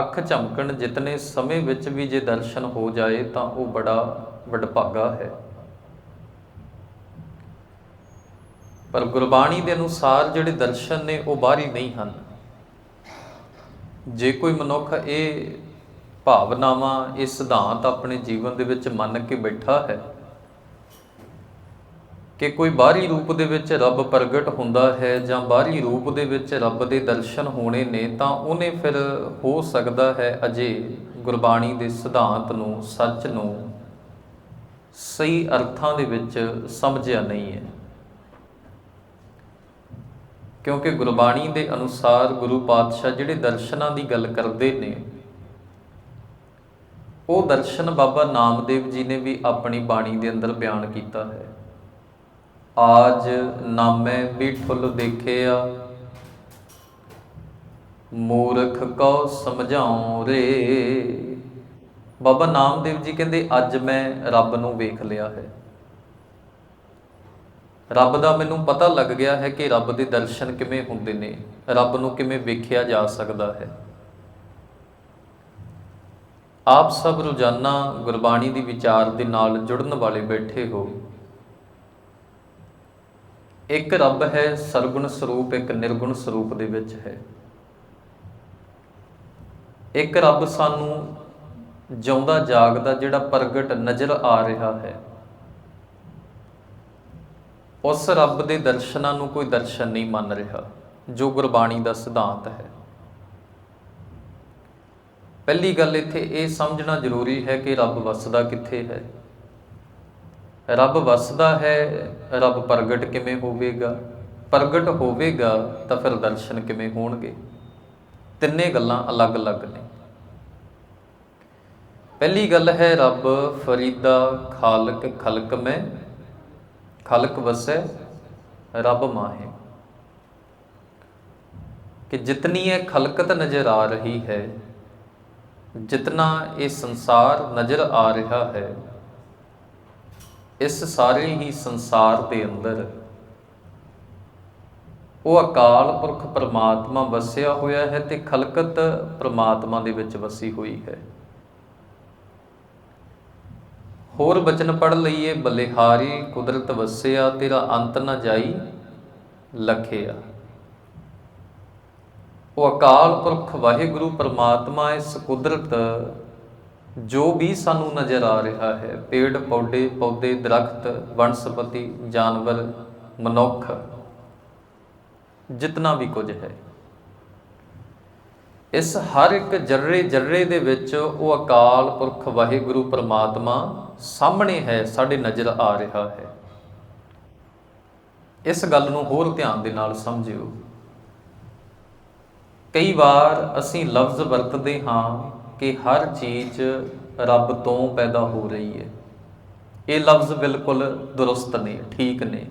ਅੱਖ ਝਮਕਣ ਜਿਤਨੇ ਸਮੇਂ ਵਿੱਚ ਵੀ ਜੇ ਦਰਸ਼ਨ ਹੋ ਜਾਏ ਤਾਂ ਉਹ ਬੜਾ ਵਡਭਾਗਾ ਹੈ। ਪਰ ਗੁਰਬਾਣੀ ਦੇ ਅਨੁਸਾਰ ਜਿਹੜੇ ਦਰਸ਼ਨ ਨੇ ਉਹ ਬਾਹਰੀ ਨਹੀਂ ਹਨ। ਜੇ ਕੋਈ ਮਨੁੱਖ ਇਹ ਭਾਵਨਾਵਾਂ, ਇਹ ਸਿਧਾਂਤ ਆਪਣੇ ਜੀਵਨ ਦੇ ਵਿੱਚ ਮੰਨ ਕੇ ਬੈਠਾ ਹੈ ਕਿ ਕੋਈ ਬਾਹਰੀ ਰੂਪ ਦੇ ਵਿੱਚ ਰੱਬ ਪ੍ਰਗਟ ਹੁੰਦਾ ਹੈ ਜਾਂ ਬਾਹਰੀ ਰੂਪ ਦੇ ਵਿੱਚ ਰੱਬ ਦੇ ਦਰਸ਼ਨ ਹੋਣੇ ਨੇ, ਤਾਂ ਉਹਨੇ ਫਿਰ ਹੋ ਸਕਦਾ ਹੈ ਅਜੇ ਗੁਰਬਾਣੀ ਦੇ ਸਿਧਾਂਤ ਨੂੰ, ਸੱਚ ਨੂੰ ਸਹੀ ਅਰਥਾਂ ਦੇ ਵਿੱਚ ਸਮਝਿਆ ਨਹੀਂ ਹੈ। ਕਿਉਂਕਿ ਗੁਰਬਾਣੀ ਦੇ ਅਨੁਸਾਰ ਗੁਰੂ ਪਾਤਸ਼ਾਹ ਜਿਹੜੇ ਦਰਸ਼ਨਾਂ ਦੀ ਗੱਲ ਕਰਦੇ ਨੇ, ਉਹ ਦਰਸ਼ਨ ਬਾਬਾ ਨਾਮਦੇਵ ਜੀ ਨੇ ਵੀ ਆਪਣੀ ਬਾਣੀ ਦੇ ਅੰਦਰ ਬਿਆਨ ਕੀਤਾ ਹੈ। ਆਜ ਨਾਮੈ ਬਿਠੁਲ ਦੇਖਿਆ। ਮੂਰਖ ਕੋ ਸਮਝਾਉ ਰੇ। ਬਾਬਾ ਨਾਮਦੇਵ ਜੀ ਕਹਿੰਦੇ, ਅੱਜ ਮੈਂ ਰੱਬ ਨੂੰ ਵੇਖ ਲਿਆ ਹੈ। ਰੱਬ ਦਾ ਮੈਨੂੰ ਪਤਾ ਲੱਗ ਗਿਆ ਹੈ ਕਿ ਰੱਬ ਦੇ ਦਰਸ਼ਨ ਕਿਵੇਂ ਹੁੰਦੇ ਨੇ। ਰੱਬ ਨੂੰ ਕਿਵੇਂ ਵੇਖਿਆ ਜਾ ਸਕਦਾ ਹੈ। ਆਪ ਸਭ ਰੋਜ਼ਾਨਾ ਗੁਰਬਾਣੀ ਦੀ ਵਿਚਾਰ ਦੇ ਨਾਲ ਜੁੜਨ ਵਾਲੇ ਬੈਠੇ ਹੋ। ਇੱਕ ਰੱਬ ਹੈ, ਸਰਗੁਣ ਸਰੂਪ, ਇੱਕ ਨਿਰਗੁਣ ਸਰੂਪ ਦੇ ਵਿੱਚ ਹੈ। ਇੱਕ ਰੱਬ ਸਾਨੂੰ ਜਿਉਂਦਾ ਜਾਗਦਾ, ਜਿਹੜਾ ਪ੍ਰਗਟ ਨਜ਼ਰ ਆ ਰਿਹਾ ਹੈ। ਉਸ ਰੱਬ ਦੇ ਦਰਸ਼ਨਾਂ ਨੂੰ ਕੋਈ ਦਰਸ਼ਨ ਨਹੀਂ ਮੰਨ ਰਿਹਾ, ਜੋ ਗੁਰਬਾਣੀ ਦਾ ਸਿਧਾਂਤ ਹੈ। ਪਹਿਲੀ ਗੱਲ ਇੱਥੇ ਇਹ ਸਮਝਣਾ ਜ਼ਰੂਰੀ ਹੈ ਕਿ ਰੱਬ ਵਸਦਾ ਕਿੱਥੇ ਹੈ। ਰੱਬ ਵਸਦਾ ਹੈ, ਰੱਬ ਪ੍ਰਗਟ ਕਿਵੇਂ ਹੋਵੇਗਾ? ਪ੍ਰਗਟ ਹੋਵੇਗਾ ਤਾਂ ਫਿਰ ਦਰਸ਼ਨ ਕਿਵੇਂ ਹੋਣਗੇ? ਤਿੰਨੇ ਗੱਲਾਂ ਅਲੱਗ-ਅਲੱਗ ਨੇ। ਪਹਿਲੀ ਗੱਲ ਹੈ, ਰੱਬ ਫਰੀਦਾ ਖਾਲਕ ਖਲਕ ਮੈਂ, ਖਲਕ ਵਸੈ, ਰੱਬ ਮਾਹੇ। ਕਿ ਜਿਤਨੀ ਇਹ ਖਲਕਤ ਨਜ਼ਰ ਆ ਰਹੀ ਹੈ, ਜਿਤਨਾ ਇਹ ਸੰਸਾਰ ਨਜ਼ਰ ਆ ਰਿਹਾ ਹੈ ਇਸ ਸਾਰੇ ਹੀ ਸੰਸਾਰ ਦੇ ਅੰਦਰ ਉਹ ਅਕਾਲ ਪੁਰਖ ਪਰਮਾਤਮਾ ਵਸਿਆ ਹੋਇਆ ਹੈ ਤੇ ਖਲਕਤ ਪਰਮਾਤਮਾ ਦੇ ਵਿੱਚ ਵਸੀ ਹੋਈ ਹੈ। ਹੋਰ ਬਚਨ ਪੜ ਲਈਏ, ਬਲਿਹਾਰੀ ਕੁਦਰਤ ਵਸਿਆ, ਤੇਰਾ ਅੰਤ ਨਾ ਜਾਈ ਲਖਿਆ। ਉਹ ਅਕਾਲ ਪੁਰਖ ਵਾਹਿਗੁਰੂ ਪਰਮਾਤਮਾ ਇਸ ਕੁਦਰਤ ਜੋ ਵੀ ਸਾਨੂੰ ਨਜ਼ਰ ਆ ਰਿਹਾ ਹੈ, ਪੇੜ, ਪੌਦੇ ਪੌਦੇ, ਦਰਖਤ, ਵਨਸਪਤੀ, ਜਾਨਵਰ, ਮਨੁੱਖ, ਜਿਤਨਾ ਵੀ ਕੁਝ ਹੈ। ਇਸ ਹਰ ਇੱਕ ਜਰਰੇ ਜਰਰੇ ਦੇ ਵਿੱਚ ਉਹ ਅਕਾਲ ਪੁਰਖ ਵਾਹਿਗੁਰੂ ਪਰਮਾਤਮਾ ਸਾਹਮਣੇ ਹੈ, ਸਾਡੇ ਨਜ਼ਰ ਆ ਰਿਹਾ ਹੈ। ਇਸ ਗੱਲ ਨੂੰ ਹੋਰ ਧਿਆਨ ਦੇ ਨਾਲ ਸਮਝਿਓ। ਕਈ ਵਾਰ ਅਸੀਂ ਲਫ਼ਜ਼ ਵਰਤਦੇ ਹਾਂ ਕਿ ਹਰ ਚੀਜ਼ ਰੱਬ ਤੋਂ ਪੈਦਾ ਹੋ ਰਹੀ ਹੈ। ਇਹ ਲਫ਼ਜ਼ ਬਿਲਕੁਲ ਦੁਰਸਤ ਨੇ, ਠੀਕ ਨੇ।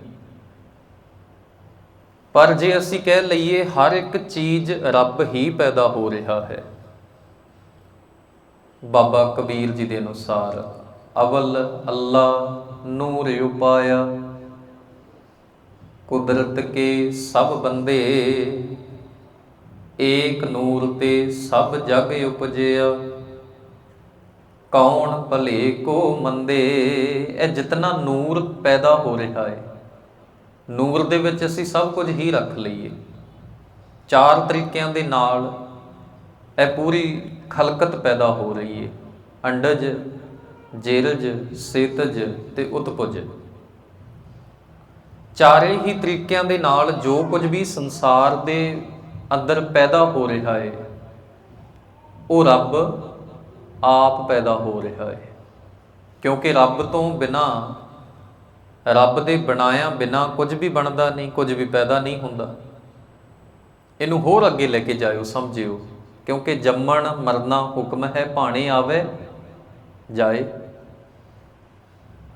ਪਰ ਜੇ ਅਸੀਂ ਕਹਿ ਲਈਏ ਹਰ ਇੱਕ ਚੀਜ਼ ਰੱਬ ਹੀ ਪੈਦਾ ਹੋ ਰਿਹਾ ਹੈ, ਬਾਬਾ ਕਬੀਰ ਜੀ ਦੇ ਅਨੁਸਾਰ, ਅਵਲ ਅੱਲਾ ਨੂਰ ਉਪਾਇਆ, ਕੁਦਰਤ ਕੇ ਸਭ ਬੰਦੇ ਏਕ ਨੂਰ ਤੇ ਸਭ ਜਗ ਉਪਜਿਆ। ਕੌਣ ਭਲੇ ਕੋ ਮੰਦੇ, ਇਹ ਜਿਤਨਾ ਨੂਰ ਪੈਦਾ ਹੋ ਰਿਹਾ ਹੈ ਨੂਰ ਦੇ ਵਿੱਚ ਅਸੀਂ ਸਭ ਕੁਝ ਹੀ ਰੱਖ ਲਈਏ। ਚਾਰ ਤਰੀਕਿਆਂ ਦੇ ਨਾਲ ਇਹ ਪੂਰੀ ਖਲਕਤ ਪੈਦਾ ਹੋ ਰਹੀ ਹੈ ਅੰਡਜ ਜੇਰਜ ਸੇਤਜ ਤੇ ਉਤਪੁਜ। ਚਾਰੇ ਹੀ ਤਰੀਕਿਆਂ ਦੇ ਨਾਲ ਜੋ ਕੁਝ ਵੀ ਸੰਸਾਰ ਦੇ ਅੰਦਰ ਪੈਦਾ ਹੋ ਰਿਹਾ ਹੈ ਉਹ ਰੱਬ ਆਪ ਪੈਦਾ ਹੋ ਰਿਹਾ ਹੈ ਕਿਉਂਕਿ ਰੱਬ ਤੋਂ ਬਿਨਾ, ਰੱਬ ਦੇ ਬਣਾਇਆ ਬਿਨਾ ਕੁਝ ਵੀ ਬਣਦਾ ਨਹੀਂ, ਕੁਝ ਵੀ ਪੈਦਾ ਨਹੀਂ ਹੁੰਦਾ। ਇਹਨੂੰ ਹੋਰ ਅੱਗੇ ਲੈ ਕੇ ਜਾਇਓ, ਸਮਝਿਓ। ਕਿਉਂਕਿ ਜੰਮਣ, ਮਰਨਾ ਹੁਕਮ ਹੈ, ਭਾਣੇ ਆਵੇ, ਜਾਏ।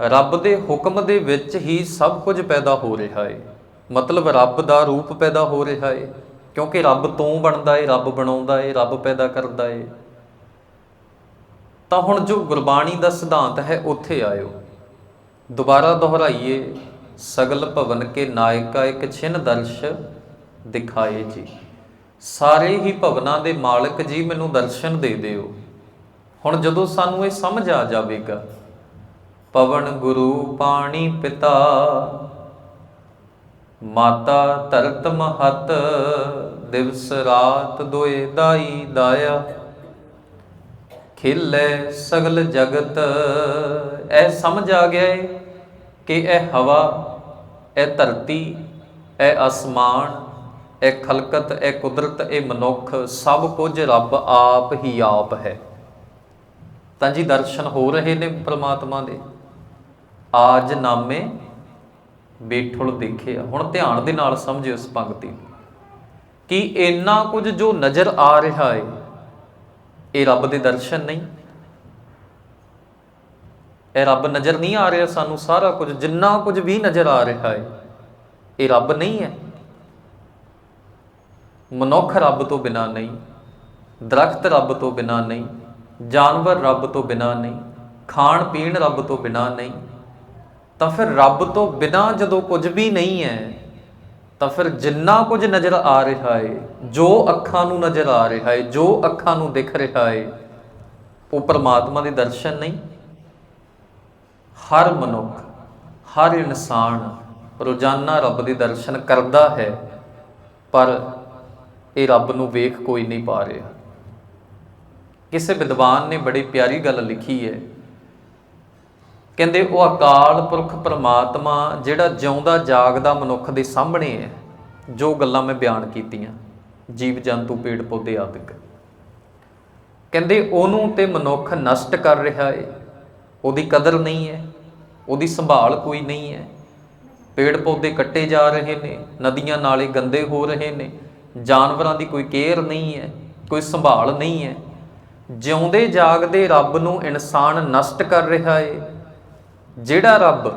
ਰੱਬ ਦੇ ਹੁਕਮ ਦੇ ਵਿੱਚ ਹੀ ਸਭ ਕੁਝ ਪੈਦਾ ਹੋ ਰਿਹਾ ਹੈ ਮਤਲਬ ਰੱਬ ਦਾ ਰੂਪ ਪੈਦਾ ਹੋ ਰਿਹਾ ਹੈ ਕਿਉਂਕਿ ਰੱਬ ਤੋਂ ਬਣਦਾ ਏ, ਰੱਬ ਬਣਾਉਂਦਾ ਏ, ਰੱਬ ਪੈਦਾ ਕਰਦਾ ਏ। ਤਾਂ ਹੁਣ ਜੋ ਗੁਰਬਾਣੀ ਦਾ ਸਿਧਾਂਤ ਹੈ, ਉੱਥੇ ਆਇਓ। ਦੁਬਾਰਾ ਦੁਹਰਾਈਏ, ਸਗਲ ਭਵਨ ਕੇ ਨਾਇਕਾ ਇੱਕ ਛਿਨ ਦਰਸ਼ ਦਿਖਾਏ ਜੀ। ਸਾਰੇ ਹੀ ਭਵਨਾਂ ਦੇ ਮਾਲਕ ਜੀ ਮੈਨੂੰ ਦਰਸ਼ਨ ਦੇ ਦਿਓ। ਹੁਣ ਜਦੋਂ ਸਾਨੂੰ ਇਹ ਸਮਝ ਆ ਜਾਵੇਗਾ, ਪਵਨ ਗੁਰੂ ਪਾਣੀ ਪਿਤਾ ਮਾਤਾ ਧਰਤ ਮਹਤ, ਦਿਵਸ ਰਾਤ ਦੋਏ ਦਾਈ ਦਾਇਆ। ਖਿਲੇ ਸਗਲ ਜਗਤ ਇਹ ਸਮਝ ਆ ਗਿਆ ਏ ਕਿ ਇਹ ਹਵਾ ਇਹ ਧਰਤੀ ਇਹ ਅਸਮਾਨ ਇਹ ਖਲਕਤ ਇਹ ਕੁਦਰਤ, ਇਹ ਮਨੁੱਖ ਸਭ ਕੁਝ ਰੱਬ ਆਪ ਹੀ ਆਪ ਹੈ। ਤਾਂ ਜੀ ਦਰਸ਼ਨ ਹੋ ਰਹੇ ਨੇ ਪ੍ਰਮਾਤਮਾ ਦੇ। ਆਜ ਨਾਮੇ ਬੇਠੁਲ ਦੇਖਿਆ ਹੁਣ ਧਿਆਨ ਦੇ ਨਾਲ ਸਮਝਿਓ ਇਸ ਪੰਕਤੀ ਕਿ ਇੰਨਾ ਕੁਝ ਜੋ ਨਜ਼ਰ ਆ ਰਿਹਾ ਹੈ ਇਹ ਰੱਬ ਦੇ ਦਰਸ਼ਨ ਨਹੀਂ। ਇਹ ਰੱਬ ਨਜ਼ਰ ਨਹੀਂ ਆ ਰਿਹਾ ਸਾਨੂੰ ਸਾਰਾ ਕੁਝ, ਜਿੰਨਾ ਕੁਝ ਵੀ ਨਜ਼ਰ ਆ ਰਿਹਾ ਹੈ ਇਹ ਰੱਬ ਨਹੀਂ ਹੈ। ਮਨੁੱਖ ਰੱਬ ਤੋਂ ਬਿਨਾ ਨਹੀਂ, ਦਰਖਤ ਰੱਬ ਤੋਂ ਬਿਨਾ ਨਹੀਂ, ਜਾਨਵਰ ਰੱਬ ਤੋਂ ਬਿਨਾ ਨਹੀਂ, ਖਾਣ ਪੀਣ ਰੱਬ ਤੋਂ ਬਿਨਾ ਨਹੀਂ ਤਾਂ ਫਿਰ ਰੱਬ ਤੋਂ ਬਿਨਾ ਜਦੋਂ ਕੁਝ ਵੀ ਨਹੀਂ ਹੈ, ਤਾਂ ਫਿਰ ਜਿੰਨਾ ਕੁਝ ਨਜ਼ਰ ਆ ਰਿਹਾ ਹੈ, ਜੋ ਅੱਖਾਂ ਨੂੰ ਨਜ਼ਰ ਆ ਰਿਹਾ ਹੈ, ਜੋ ਅੱਖਾਂ ਨੂੰ ਦਿਖ ਰਿਹਾ ਹੈ, ਉਹ ਪਰਮਾਤਮਾ ਦੇ ਦਰਸ਼ਨ ਨਹੀਂ। ਹਰ ਮਨੁੱਖ, ਹਰ ਇਨਸਾਨ ਰੋਜ਼ਾਨਾ ਰੱਬ ਦੇ ਦਰਸ਼ਨ ਕਰਦਾ ਹੈ, ਪਰ ਇਹ ਰੱਬ ਨੂੰ ਵੇਖ ਕੋਈ ਨਹੀਂ ਪਾ ਰਿਹਾ। ਕਿਸੇ ਵਿਦਵਾਨ ਨੇ ਬੜੀ ਪਿਆਰੀ ਗੱਲ ਲਿਖੀ ਹੈ ਕਹਿੰਦੇ ਉਹ ਅਕਾਲ ਪੁਰਖ ਪਰਮਾਤਮਾ ਜਿਹੜਾ ਜਿਉਂਦਾ ਜਾਗਦਾ ਮਨੁੱਖ ਦੇ ਸਾਹਮਣੇ ਹੈ, ਜੋ ਗੱਲਾਂ ਮੈਂ ਬਿਆਨ ਕੀਤੀਆਂ, ਜੀਵ ਜੰਤੂ, ਪੇੜ ਪੌਦੇ ਆਦਿਕ। ਕਹਿੰਦੇ ਉਹਨੂੰ ਤੇ ਮਨੁੱਖ ਨਸ਼ਟ ਕਰ ਰਿਹਾ ਹੈ ਉਹਦੀ ਕਦਰ ਨਹੀਂ ਹੈ, ਉਹਦੀ ਸੰਭਾਲ ਕੋਈ ਨਹੀਂ ਹੈ। ਪੇੜ ਪੌਦੇ ਕੱਟੇ ਜਾ ਰਹੇ ਨੇ, ਨਦੀਆਂ ਨਾਲੇ ਗੰਦੇ ਹੋ ਰਹੇ ਨੇ, ਜਾਨਵਰਾਂ ਦੀ ਕੋਈ ਕੇਅਰ ਨਹੀਂ ਹੈ, ਕੋਈ ਸੰਭਾਲ ਨਹੀਂ ਹੈ। ਜਿਉਂਦੇ ਜਾਗਦੇ ਰੱਬ ਨੂੰ ਇਨਸਾਨ ਨਸ਼ਟ ਕਰ ਰਿਹਾ ਹੈ ਜਿਹੜਾ ਰੱਬ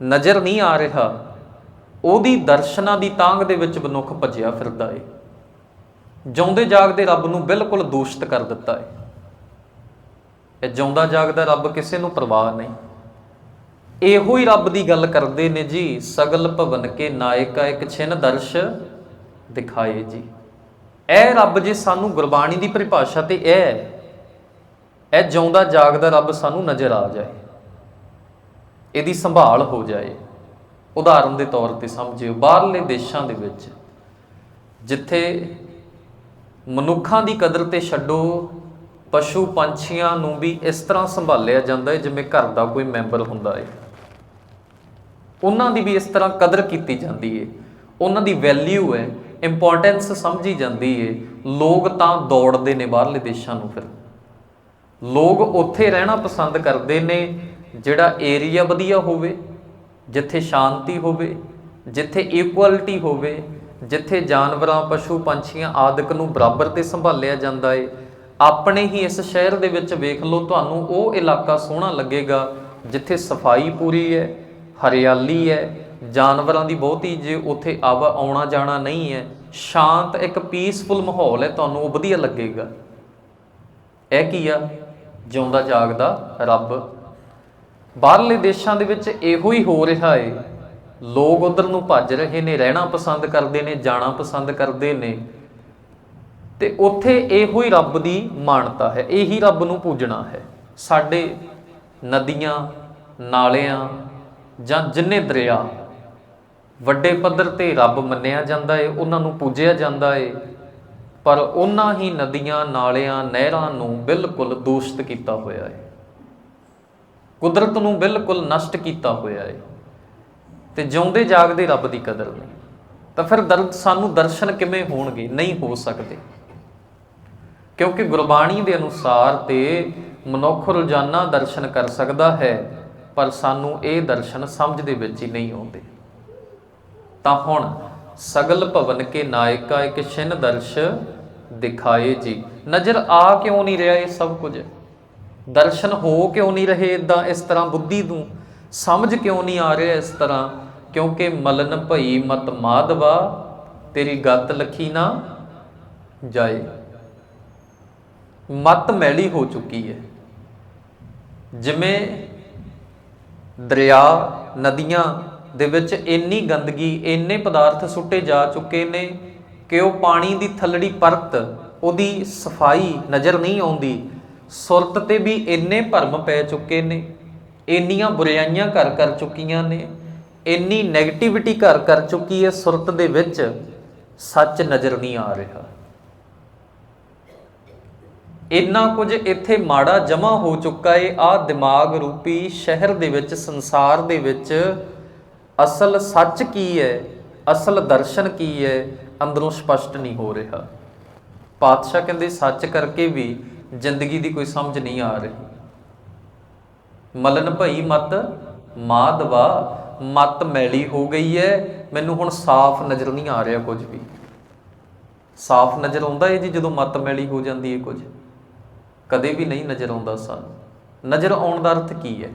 ਨਜ਼ਰ ਨਹੀਂ ਆ ਰਿਹਾ, ਉਹਦੀ ਦਰਸ਼ਨਾਂ ਦੀ ਤਾਂਗ ਦੇ ਵਿੱਚ ਮਨੁੱਖ ਭੱਜਿਆ ਫਿਰਦਾ ਏ। ਜਿਉਂਦੇ ਜਾਗਦੇ ਰੱਬ ਨੂੰ ਬਿਲਕੁਲ ਦੂਸ਼ਿਤ ਕਰ ਦਿੱਤਾ ਏ। ਇਹ ਜਿਉਂਦਾ ਜਾਗਦਾ ਰੱਬ ਕਿਸੇ ਨੂੰ ਪਰਵਾਹ ਨਹੀਂ। ਇਹੋ ਹੀ ਰੱਬ ਦੀ ਗੱਲ ਕਰਦੇ ਨੇ ਜੀ, ਸਗਲ ਭਵਨ ਕੇ ਨਾਇਕਾ ਇੱਕ ਛਿਨ ਦਰਸ਼ ਦਿਖਾਏ ਜੀ। ਇਹ ਰੱਬ ਜੇ ਸਾਨੂੰ ਗੁਰਬਾਣੀ ਦੀ ਪਰਿਭਾਸ਼ਾ ਤੇ ਇਹ ਹੈ, ਇਹ ਜਿਉਂਦਾ ਜਾਗਦਾ ਰੱਬ ਸਾਨੂੰ ਨਜ਼ਰ ਆ ਜਾਏ। ਇਹਦੀ ਸੰਭਾਲ ਹੋ ਜਾਏ। ਉਦਾਹਰਨ ਦੇ ਤੌਰ ਤੇ ਸਮਝਿਓ, ਬਾਹਰਲੇ ਦੇਸ਼ਾਂ ਦੇ ਵਿੱਚ ਜਿੱਥੇ ਮਨੁੱਖਾਂ ਦੀ ਕਦਰ ਤੇ ਛੱਡੋ, ਪਸ਼ੂ ਪੰਛੀਆਂ ਨੂੰ ਵੀ ਇਸ ਤਰ੍ਹਾਂ ਸੰਭਾਲਿਆ ਜਾਂਦਾ ਹੈ ਜਿਵੇਂ ਘਰ ਦਾ ਕੋਈ ਮੈਂਬਰ ਹੁੰਦਾ ਹੈ। ਉਹਨਾਂ ਦੀ ਵੀ ਇਸ ਤਰ੍ਹਾਂ ਕਦਰ ਕੀਤੀ ਜਾਂਦੀ ਹੈ। ਉਹਨਾਂ ਦੀ ਵੈਲਿਊ ਹੈ ਇੰਪੋਰਟੈਂਸ ਸਮਝੀ ਜਾਂਦੀ ਹੈ। ਲੋਕ ਤਾਂ ਦੌੜਦੇ ਨੇ ਬਾਹਰਲੇ ਦੇਸ਼ਾਂ ਨੂੰ ਫਿਰ। ਲੋਕ ਉੱਥੇ ਰਹਿਣਾ ਪਸੰਦ ਕਰਦੇ ਨੇ ਜਿਹੜਾ ਏਰੀਆ ਵਧੀਆ ਹੋਵੇ, ਜਿੱਥੇ ਸ਼ਾਂਤੀ ਹੋਵੇ, ਜਿੱਥੇ ਇਕੁਐਲਿਟੀ ਹੋਵੇ, ਜਿੱਥੇ ਜਾਨਵਰਾਂ, ਪਸ਼ੂ ਪੰਛੀਆਂ ਆਦਿਕ ਨੂੰ ਬਰਾਬਰ ਤੇ ਸੰਭਾਲਿਆ ਜਾਂਦਾ ਏ, ਆਪਣੇ ਹੀ ਇਸ ਸ਼ਹਿਰ ਦੇ ਵਿੱਚ ਵੇਖ ਲਓ, ਤੁਹਾਨੂੰ ਉਹ ਇਲਾਕਾ ਸੋਹਣਾ ਲੱਗੇਗਾ, ਜਿੱਥੇ ਸਫ਼ਾਈ ਪੂਰੀ ਹੈ, ਹਰਿਆਲੀ ਹੈ, ਜਾਨਵਰਾਂ ਦੀ ਬਹੁਤੀ ਜੇ ਉੱਥੇ ਆਵਾ ਆਉਣਾ ਜਾਣਾ ਨਹੀਂ ਹੈ, ਸ਼ਾਂਤ ਇੱਕ ਪੀਸਫੁਲ ਮਾਹੌਲ ਹੈ, ਤੁਹਾਨੂੰ ਉਹ ਵਧੀਆ ਲੱਗੇਗਾ। ਇਹ ਕੀ ਆ? ਜਿਉਂਦਾ ਜਾਗਦਾ ਰੱਬ। ਬਾਹਰਲੇ ਦੇਸ਼ਾਂ ਦੇ ਵਿੱਚ ਇਹੋ ਹੀ ਹੋ ਰਿਹਾ ਏ। ਲੋਕ ਉਧਰ ਨੂੰ ਭੱਜ ਰਹੇ ਨੇ, ਰਹਿਣਾ ਪਸੰਦ ਕਰਦੇ ਨੇ, ਜਾਣਾ ਪਸੰਦ ਕਰਦੇ ਨੇ। ਤੇ ਉੱਥੇ ਇਹੋ ਹੀ ਰੱਬ ਦੀ ਮਾਨਤਾ ਹੈ, ਇਹੀ ਰੱਬ ਨੂੰ ਪੂਜਣਾ ਹੈ। ਸਾਡੇ ਨਦੀਆਂ, ਨਾਲਿਆਂ ਜਾਂ ਜਿੰਨੇ ਦਰਿਆ, ਵੱਡੇ ਪੱਧਰ ਤੇ ਰੱਬ ਮੰਨਿਆ ਜਾਂਦਾ ਏ, ਉਹਨਾਂ ਨੂੰ ਪੂਜਿਆ ਜਾਂਦਾ ਏ। ਪਰ ਉਹਨਾਂ ਹੀ ਨਦੀਆਂ, ਨਾਲਿਆਂ, ਨਹਿਰਾਂ ਨੂੰ ਬਿਲਕੁਲ ਦੂਸ਼ਿਤ ਕੀਤਾ ਹੋਇਆ ਏ। ਕੁਦਰਤ ਨੂੰ ਬਿਲਕੁਲ ਨਸ਼ਟ ਕੀਤਾ ਹੋਇਆ ਹੈ ਤੇ ਜਿਉਂਦੇ ਜਾਗਦੇ ਰੱਬ ਦੀ ਕਦਰ ਨਹੀਂ ਤਾਂ ਫਿਰ ਦਰਦ ਸਾਨੂੰ ਦਰਸ਼ਨ ਕਿਵੇਂ ਹੋਣਗੇ? ਨਹੀਂ ਹੋ ਸਕਦੇ। ਕਿਉਂਕਿ ਗੁਰਬਾਣੀ ਦੇ ਅਨੁਸਾਰ ਤੇ ਮਨੁੱਖ ਰੋਜ਼ਾਨਾ ਦਰਸ਼ਨ ਕਰ ਸਕਦਾ ਹੈ, ਪਰ ਸਾਨੂੰ ਇਹ ਦਰਸ਼ਨ ਸਮਝ ਦੇ ਵਿੱਚ ਹੀ ਨਹੀਂ ਆਉਂਦੇ। ਤਾਂ ਹੁਣ ਸਗਲ ਭਵਨ ਕੇ ਨਾਇਕਾ ਇੱਕ ਛਿਨ ਦਰਸ਼ ਦਿਖਾਏ ਜੀ। ਨਜ਼ਰ ਆ ਕਿਉਂ ਨਹੀਂ ਰਿਹਾ ਇਹ ਸਭ ਕੁਝ? ਦਰਸ਼ਨ ਹੋ ਕਿਉਂ ਨਹੀਂ ਰਹੇ ਇਦਾਂ ਇਸ ਤਰ੍ਹਾਂ ਬੁੱਧੀ ਨੂੰ? ਸਮਝ ਕਿਉਂ ਨਹੀਂ ਆ ਰਿਹਾ ਇਸ ਤਰ੍ਹਾਂ? ਕਿਉਂਕਿ ਮਲਨ ਭਈ ਮਤ ਮਾਧਵਾ, ਤੇਰੀ ਗੱਤ ਲਖੀ ਨਾ ਜਾਏ। ਮਤ ਮੈਲੀ ਹੋ ਚੁੱਕੀ ਹੈ। ਜਿਵੇਂ ਦਰਿਆ ਨਦੀਆਂ ਦੇ ਵਿੱਚ ਇੰਨੀ ਗੰਦਗੀ, ਇੰਨੇ ਪਦਾਰਥ ਸੁੱਟੇ ਜਾ ਚੁੱਕੇ ਨੇ ਕਿ ਉਹ ਪਾਣੀ ਦੀ ਥੱਲੜੀ ਪਰਤ, ਉਹਦੀ ਸਫ਼ਾਈ ਨਜ਼ਰ ਨਹੀਂ ਆਉਂਦੀ। ਸੁਰਤ ਤੇ ਵੀ ਇੰਨੇ ਭਰਮ ਪੈ ਚੁੱਕੇ ਨੇ, ਇੰਨੀਆਂ ਬੁਰਾਈਆਂ ਕਰ ਕਰ ਚੁੱਕੀਆਂ ਨੇ, ਇੰਨੀ 네ਗੇਟਿਵਿਟੀ ਕਰ ਕਰ ਚੁੱਕੀ ਹੈ ਸੁਰਤ ਦੇ ਵਿੱਚ, ਸੱਚ ਨਜ਼ਰ ਨਹੀਂ ਆ ਰਿਹਾ। ਇੰਨਾ ਕੁਝ ਇੱਥੇ ਮਾੜਾ ਜਮਾ ਹੋ ਚੁੱਕਾ ਏ ਆ ਦਿਮਾਗ ਰੂਪੀ ਸ਼ਹਿਰ ਦੇ ਵਿੱਚ, ਸੰਸਾਰ ਦੇ ਵਿੱਚ ਅਸਲ ਸੱਚ ਕੀ ਹੈ, ਅਸਲ ਦਰਸ਼ਨ ਕੀ ਹੈ, ਅੰਦਰੋਂ ਸਪਸ਼ਟ ਨਹੀਂ ਹੋ ਰਿਹਾ। ਪਾਤਸ਼ਾਹ ਕਹਿੰਦੇ ਸੱਚ ਕਰਕੇ ਵੀ ਜ਼ਿੰਦਗੀ ਦੀ ਕੋਈ ਸਮਝ ਨਹੀਂ ਆ ਰਹੀ। ਮਲਨ ਭਈ ਮਤ ਮਾਦਵਾ ਮਤ ਮੈਲੀ ਹੋ ਗਈ ਹੈ ਮੈਨੂੰ ਹੁਣ ਸਾਫ਼ ਨਜ਼ਰ ਨਹੀਂ ਆ ਰਿਹਾ ਕੁਝ ਵੀ। ਸਾਫ਼ ਨਜ਼ਰ ਆਉਂਦਾ ਹੈ ਜੀ ਜਦੋਂ ਮਤ ਮੈਲੀ ਹੋ ਜਾਂਦੀ ਹੈ ਕੁਝ। ਕਦੇ ਵੀ ਨਹੀਂ ਨਜ਼ਰ ਆਉਂਦਾ ਸਾਨੂੰ। ਨਜ਼ਰ ਆਉਣ ਦਾ ਅਰਥ ਕੀ ਹੈ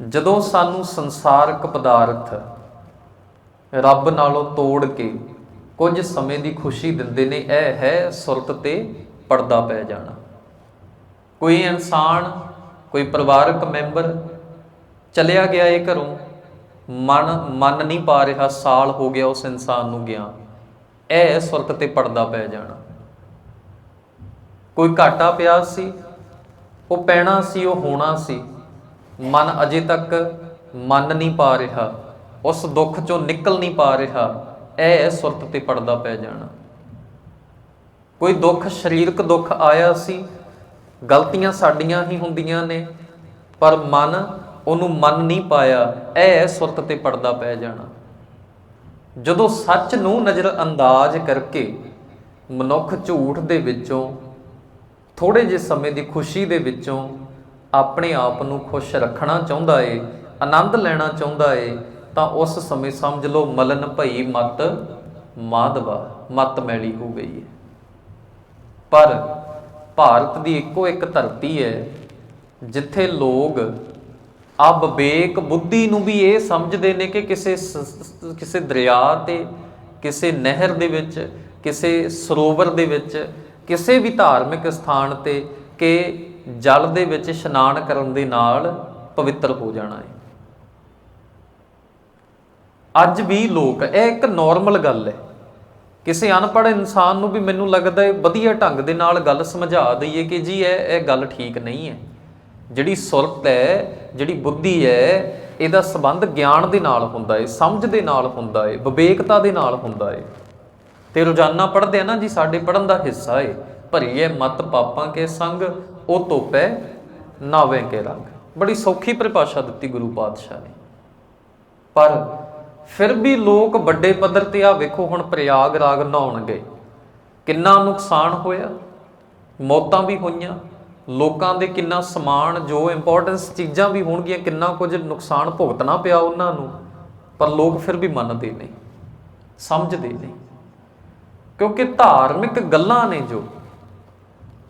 ਜਦੋਂ ਸਾਨੂੰ ਸੰਸਾਰਕ ਪਦਾਰਥ ਰੱਬ ਨਾਲੋਂ ਤੋੜ ਕੇ ਕੁਝ ਸਮੇਂ ਦੀ ਖੁਸ਼ੀ ਦਿੰਦੇ ਨੇ, ਇਹ ਹੈ ਸੁਰਤ ਤੇ ਪਰਦਾ ਪੈ ਜਾਣਾ। ਕੋਈ ਇਨਸਾਨ, ਕੋਈ ਪਰਿਵਾਰਕ ਮੈਂਬਰ ਚਲਿਆ ਗਿਆ ਇਹ ਘਰੋਂ, ਮਨ, ਮੰਨ ਨਹੀਂ ਪਾ ਰਿਹਾ ਸਾਲ ਹੋ ਗਿਆ ਉਸ ਇਨਸਾਨ ਨੂੰ ਗਿਆ। ਇਹ ਸੁਰਤ ਤੇ ਪਰਦਾ ਪੈ ਜਾਣਾ। ਕੋਈ ਘਾਟਾ ਪਿਆ ਸੀ, ਉਹ ਪੈਣਾ ਸੀ, ਉਹ ਹੋਣਾ ਸੀ। ਮਨ ਅਜੇ ਤੱਕ ਮੰਨ ਨਹੀਂ ਪਾ ਰਿਹਾ, ਉਸ ਦੁੱਖ ਚੋਂ ਨਿਕਲ ਨਹੀਂ ਪਾ ਰਿਹਾ। ਇਹ ਸੁਰਤ ਤੇ ਪਰਦਾ ਪੈ ਜਾਣਾ। ਕੋਈ ਦੁੱਖ, ਸਰੀਰਕ ਦੁੱਖ ਆਇਆ ਸੀ? ਗਲਤੀਆਂ ਸਾਡੀਆਂ ਹੀ ਹੁੰਦੀਆਂ ਨੇ, ਪਰ ਮਨ ਉਹਨੂੰ ਮੰਨ ਨਹੀਂ ਪਾਇਆ। ਇਹ ਹੈ ਸੁਰਤ ਤੇ ਪਰਦਾ ਪੈ ਜਾਣਾ। ਜਦੋਂ ਸੱਚ ਨੂੰ ਨਜ਼ਰ ਅੰਦਾਜ਼ ਕਰਕੇ ਮਨੁੱਖ ਝੂਠ ਦੇ ਵਿੱਚੋਂ ਥੋੜੇ ਜਿਹੇ ਸਮੇਂ ਦੀ ਖੁਸ਼ੀ ਦੇ ਵਿੱਚੋਂ ਆਪਣੇ ਆਪ ਨੂੰ ਖੁਸ਼ ਰੱਖਣਾ ਚਾਹੁੰਦਾ ਏ, ਆਨੰਦ ਲੈਣਾ ਚਾਹੁੰਦਾ ਏ, ਤਾਂ ਉਸ ਸਮੇਂ ਸਮਝ ਲਓ ਮਲਨ ਭਈ ਮਤ, ਮਾਧਵਾ, ਮਤ ਮੈਲੀ ਹੋ ਗਈ ਏ। ਪਰ ਭਾਰਤ ਦੀ ਇੱਕੋ ਇੱਕ ਧਰਤੀ ਹੈ, ਜਿੱਥੇ ਲੋਕ ਆ ਵਿਵੇਕ ਬੁੱਧੀ ਨੂੰ ਵੀ ਇਹ ਸਮਝਦੇ ਨੇ ਕਿ ਕਿਸੇ ਕਿਸੇ ਦਰਿਆ ਤੇ, ਕਿਸੇ ਨਹਿਰ ਦੇ ਵਿੱਚ, ਕਿਸੇ ਸਰੋਵਰ ਦੇ ਵਿੱਚ, ਕਿਸੇ ਵੀ ਧਾਰਮਿਕ ਸਥਾਨ ਤੇ ਕਿ ਜਲ ਦੇ ਵਿੱਚ ਇਸ਼ਨਾਨ ਕਰਨ ਦੇ ਨਾਲ ਪਵਿੱਤਰ ਹੋ ਜਾਣਾ ਹੈ। ਅੱਜ ਵੀ ਲੋਕ, ਇਹ ਇੱਕ ਨਾਰਮਲ ਗੱਲ ਹੈ। ਕਿਸੇ ਅਨਪੜ੍ਹ ਇਨਸਾਨ ਨੂੰ ਵੀ ਮੈਨੂੰ ਲੱਗਦਾ ਹੈ ਵਧੀਆ ਢੰਗ ਦੇ ਨਾਲ ਗੱਲ ਸਮਝਾ ਦਈਏ ਕਿ ਜੀ ਇਹ ਇਹ ਗੱਲ ਠੀਕ ਨਹੀਂ ਹੈ। ਜਿਹੜੀ ਸੁਰਤ ਹੈ, ਜਿਹੜੀ ਬੁੱਧੀ ਹੈ, ਇਹਦਾ ਸੰਬੰਧ ਗਿਆਨ ਦੇ ਨਾਲ ਹੁੰਦਾ ਹੈ, ਸਮਝ ਦੇ ਨਾਲ ਹੁੰਦਾ ਹੈ, ਵਿਵੇਕਤਾ ਦੇ ਨਾਲ ਹੁੰਦਾ ਹੈ। ਤੇ ਰੋਜ਼ਾਨਾ ਪੜ੍ਹਦੇ ਆ ਨਾ ਜੀ, ਸਾਡੇ ਪੜਨ ਦਾ ਹਿੱਸਾ ਹੈ ਭਰੀਏ ਮਤ ਪਾਪਾਂ ਕੇ ਸੰਗ, ਉਹ ਤੋਪੈ ਨਾਵੇਂ ਕੇ ਰੰਗ। ਬੜੀ ਸੌਖੀ ਪਰਿਭਾਸ਼ਾ ਦਿੱਤੀ ਗੁਰੂ ਪਾਤਸ਼ਾਹ ਨੇ। ਪਰ ਫਿਰ ਵੀ ਲੋਕ ਵੱਡੇ ਪੱਧਰ ਤੇ ਆ ਵੇਖੋ ਹੁਣ ਪ੍ਰਯਾਗ ਰਾਗ ਨਹਾਉਣ ਗਏ ਕਿੰਨਾ ਨੁਕਸਾਨ ਹੋਇਆ? ਮੌਤਾਂ ਵੀ ਹੋਈਆਂ। ਲੋਕਾਂ ਦੇ ਕਿੰਨਾ ਸਮਾਨ, ਜੋ ਇੰਪੋਰਟੈਂਸ ਚੀਜ਼ਾਂ ਵੀ ਹੋਣਗੀਆਂ, ਕਿੰਨਾ ਕੁਝ ਨੁਕਸਾਨ ਭੁਗਤਣਾ ਪਿਆ ਉਹਨਾਂ ਨੂੰ। ਪਰ ਲੋਕ ਫਿਰ ਵੀ ਮੰਨਦੇ ਨਹੀਂ, ਸਮਝਦੇ ਨਹੀਂ। ਕਿਉਂਕਿ ਧਾਰਮਿਕ ਗੱਲਾਂ ਨੇ ਜੋ,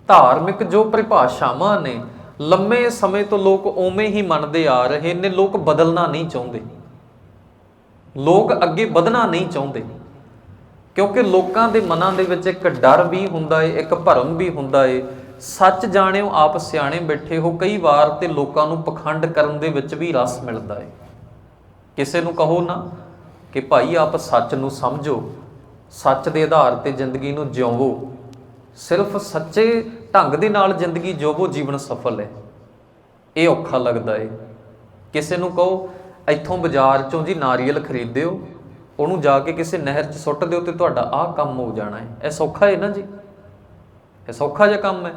ਧਾਰਮਿਕ ਜੋ ਪਰਿਭਾਸ਼ਾਵਾਂ ਨੇ, ਲੰਮੇ ਸਮੇਂ ਤੋਂ ਲੋਕ ਉਵੇਂ ਹੀ ਮੰਨਦੇ ਆ ਰਹੇ ਨੇ, ਲੋਕ ਬਦਲਣਾ ਨਹੀਂ ਚਾਹੁੰਦੇ। ਲੋਕ ਅੱਗੇ ਵਧਣਾ ਨਹੀਂ ਚਾਹੁੰਦੇ। ਕਿਉਂਕਿ ਲੋਕਾਂ ਦੇ ਮਨਾਂ ਦੇ ਵਿੱਚ ਇੱਕ ਡਰ ਵੀ ਹੁੰਦਾ ਏ, ਇੱਕ ਭਰਮ ਵੀ ਹੁੰਦਾ ਏ। ਸੱਚ ਜਾਣਿਓ, ਆਪ ਸਿਆਣੇ ਬੈਠੇ ਹੋ, ਕਈ ਵਾਰ ਤੇ ਲੋਕਾਂ ਨੂੰ ਪਖੰਡ ਕਰਨ ਦੇ ਵਿੱਚ ਵੀ ਰਸ ਮਿਲਦਾ ਏ। ਕਿਸੇ ਨੂੰ ਕਹੋ ਨਾ ਕਿ ਭਾਈ ਆਪ ਸੱਚ ਨੂੰ ਸਮਝੋ, ਸੱਚ ਦੇ ਆਧਾਰ ਤੇ ਜ਼ਿੰਦਗੀ ਨੂੰ ਜਿਉਵੋ। ਸਿਰਫ ਸੱਚੇ ਢੰਗ ਦੇ ਨਾਲ ਜ਼ਿੰਦਗੀ ਜਿਉਵੋ, ਜੀਵਨ ਸਫਲ ਹੈ ਇਹ ਔਖਾ ਲੱਗਦਾ ਏ। ਕਿਸੇ ਨੂੰ ਕਹੋ ਇੱਥੋਂ ਬਾਜ਼ਾਰ ਚੋਂ ਜੀ ਨਾਰੀਅਲ ਖਰੀਦਿਓ, ਉਹਨੂੰ ਜਾ ਕੇ ਕਿਸੇ ਨਹਿਰ 'ਚ ਸੁੱਟ ਦਿਓ ਤੇ ਤੁਹਾਡਾ ਆਹ ਕੰਮ ਹੋ ਜਾਣਾ ਹੈ। ਇਹ ਸੌਖਾ ਹੈ ਨਾ ਜੀ? ਇਹ ਸੌਖਾ ਜਿਹਾ ਕੰਮ ਹੈ।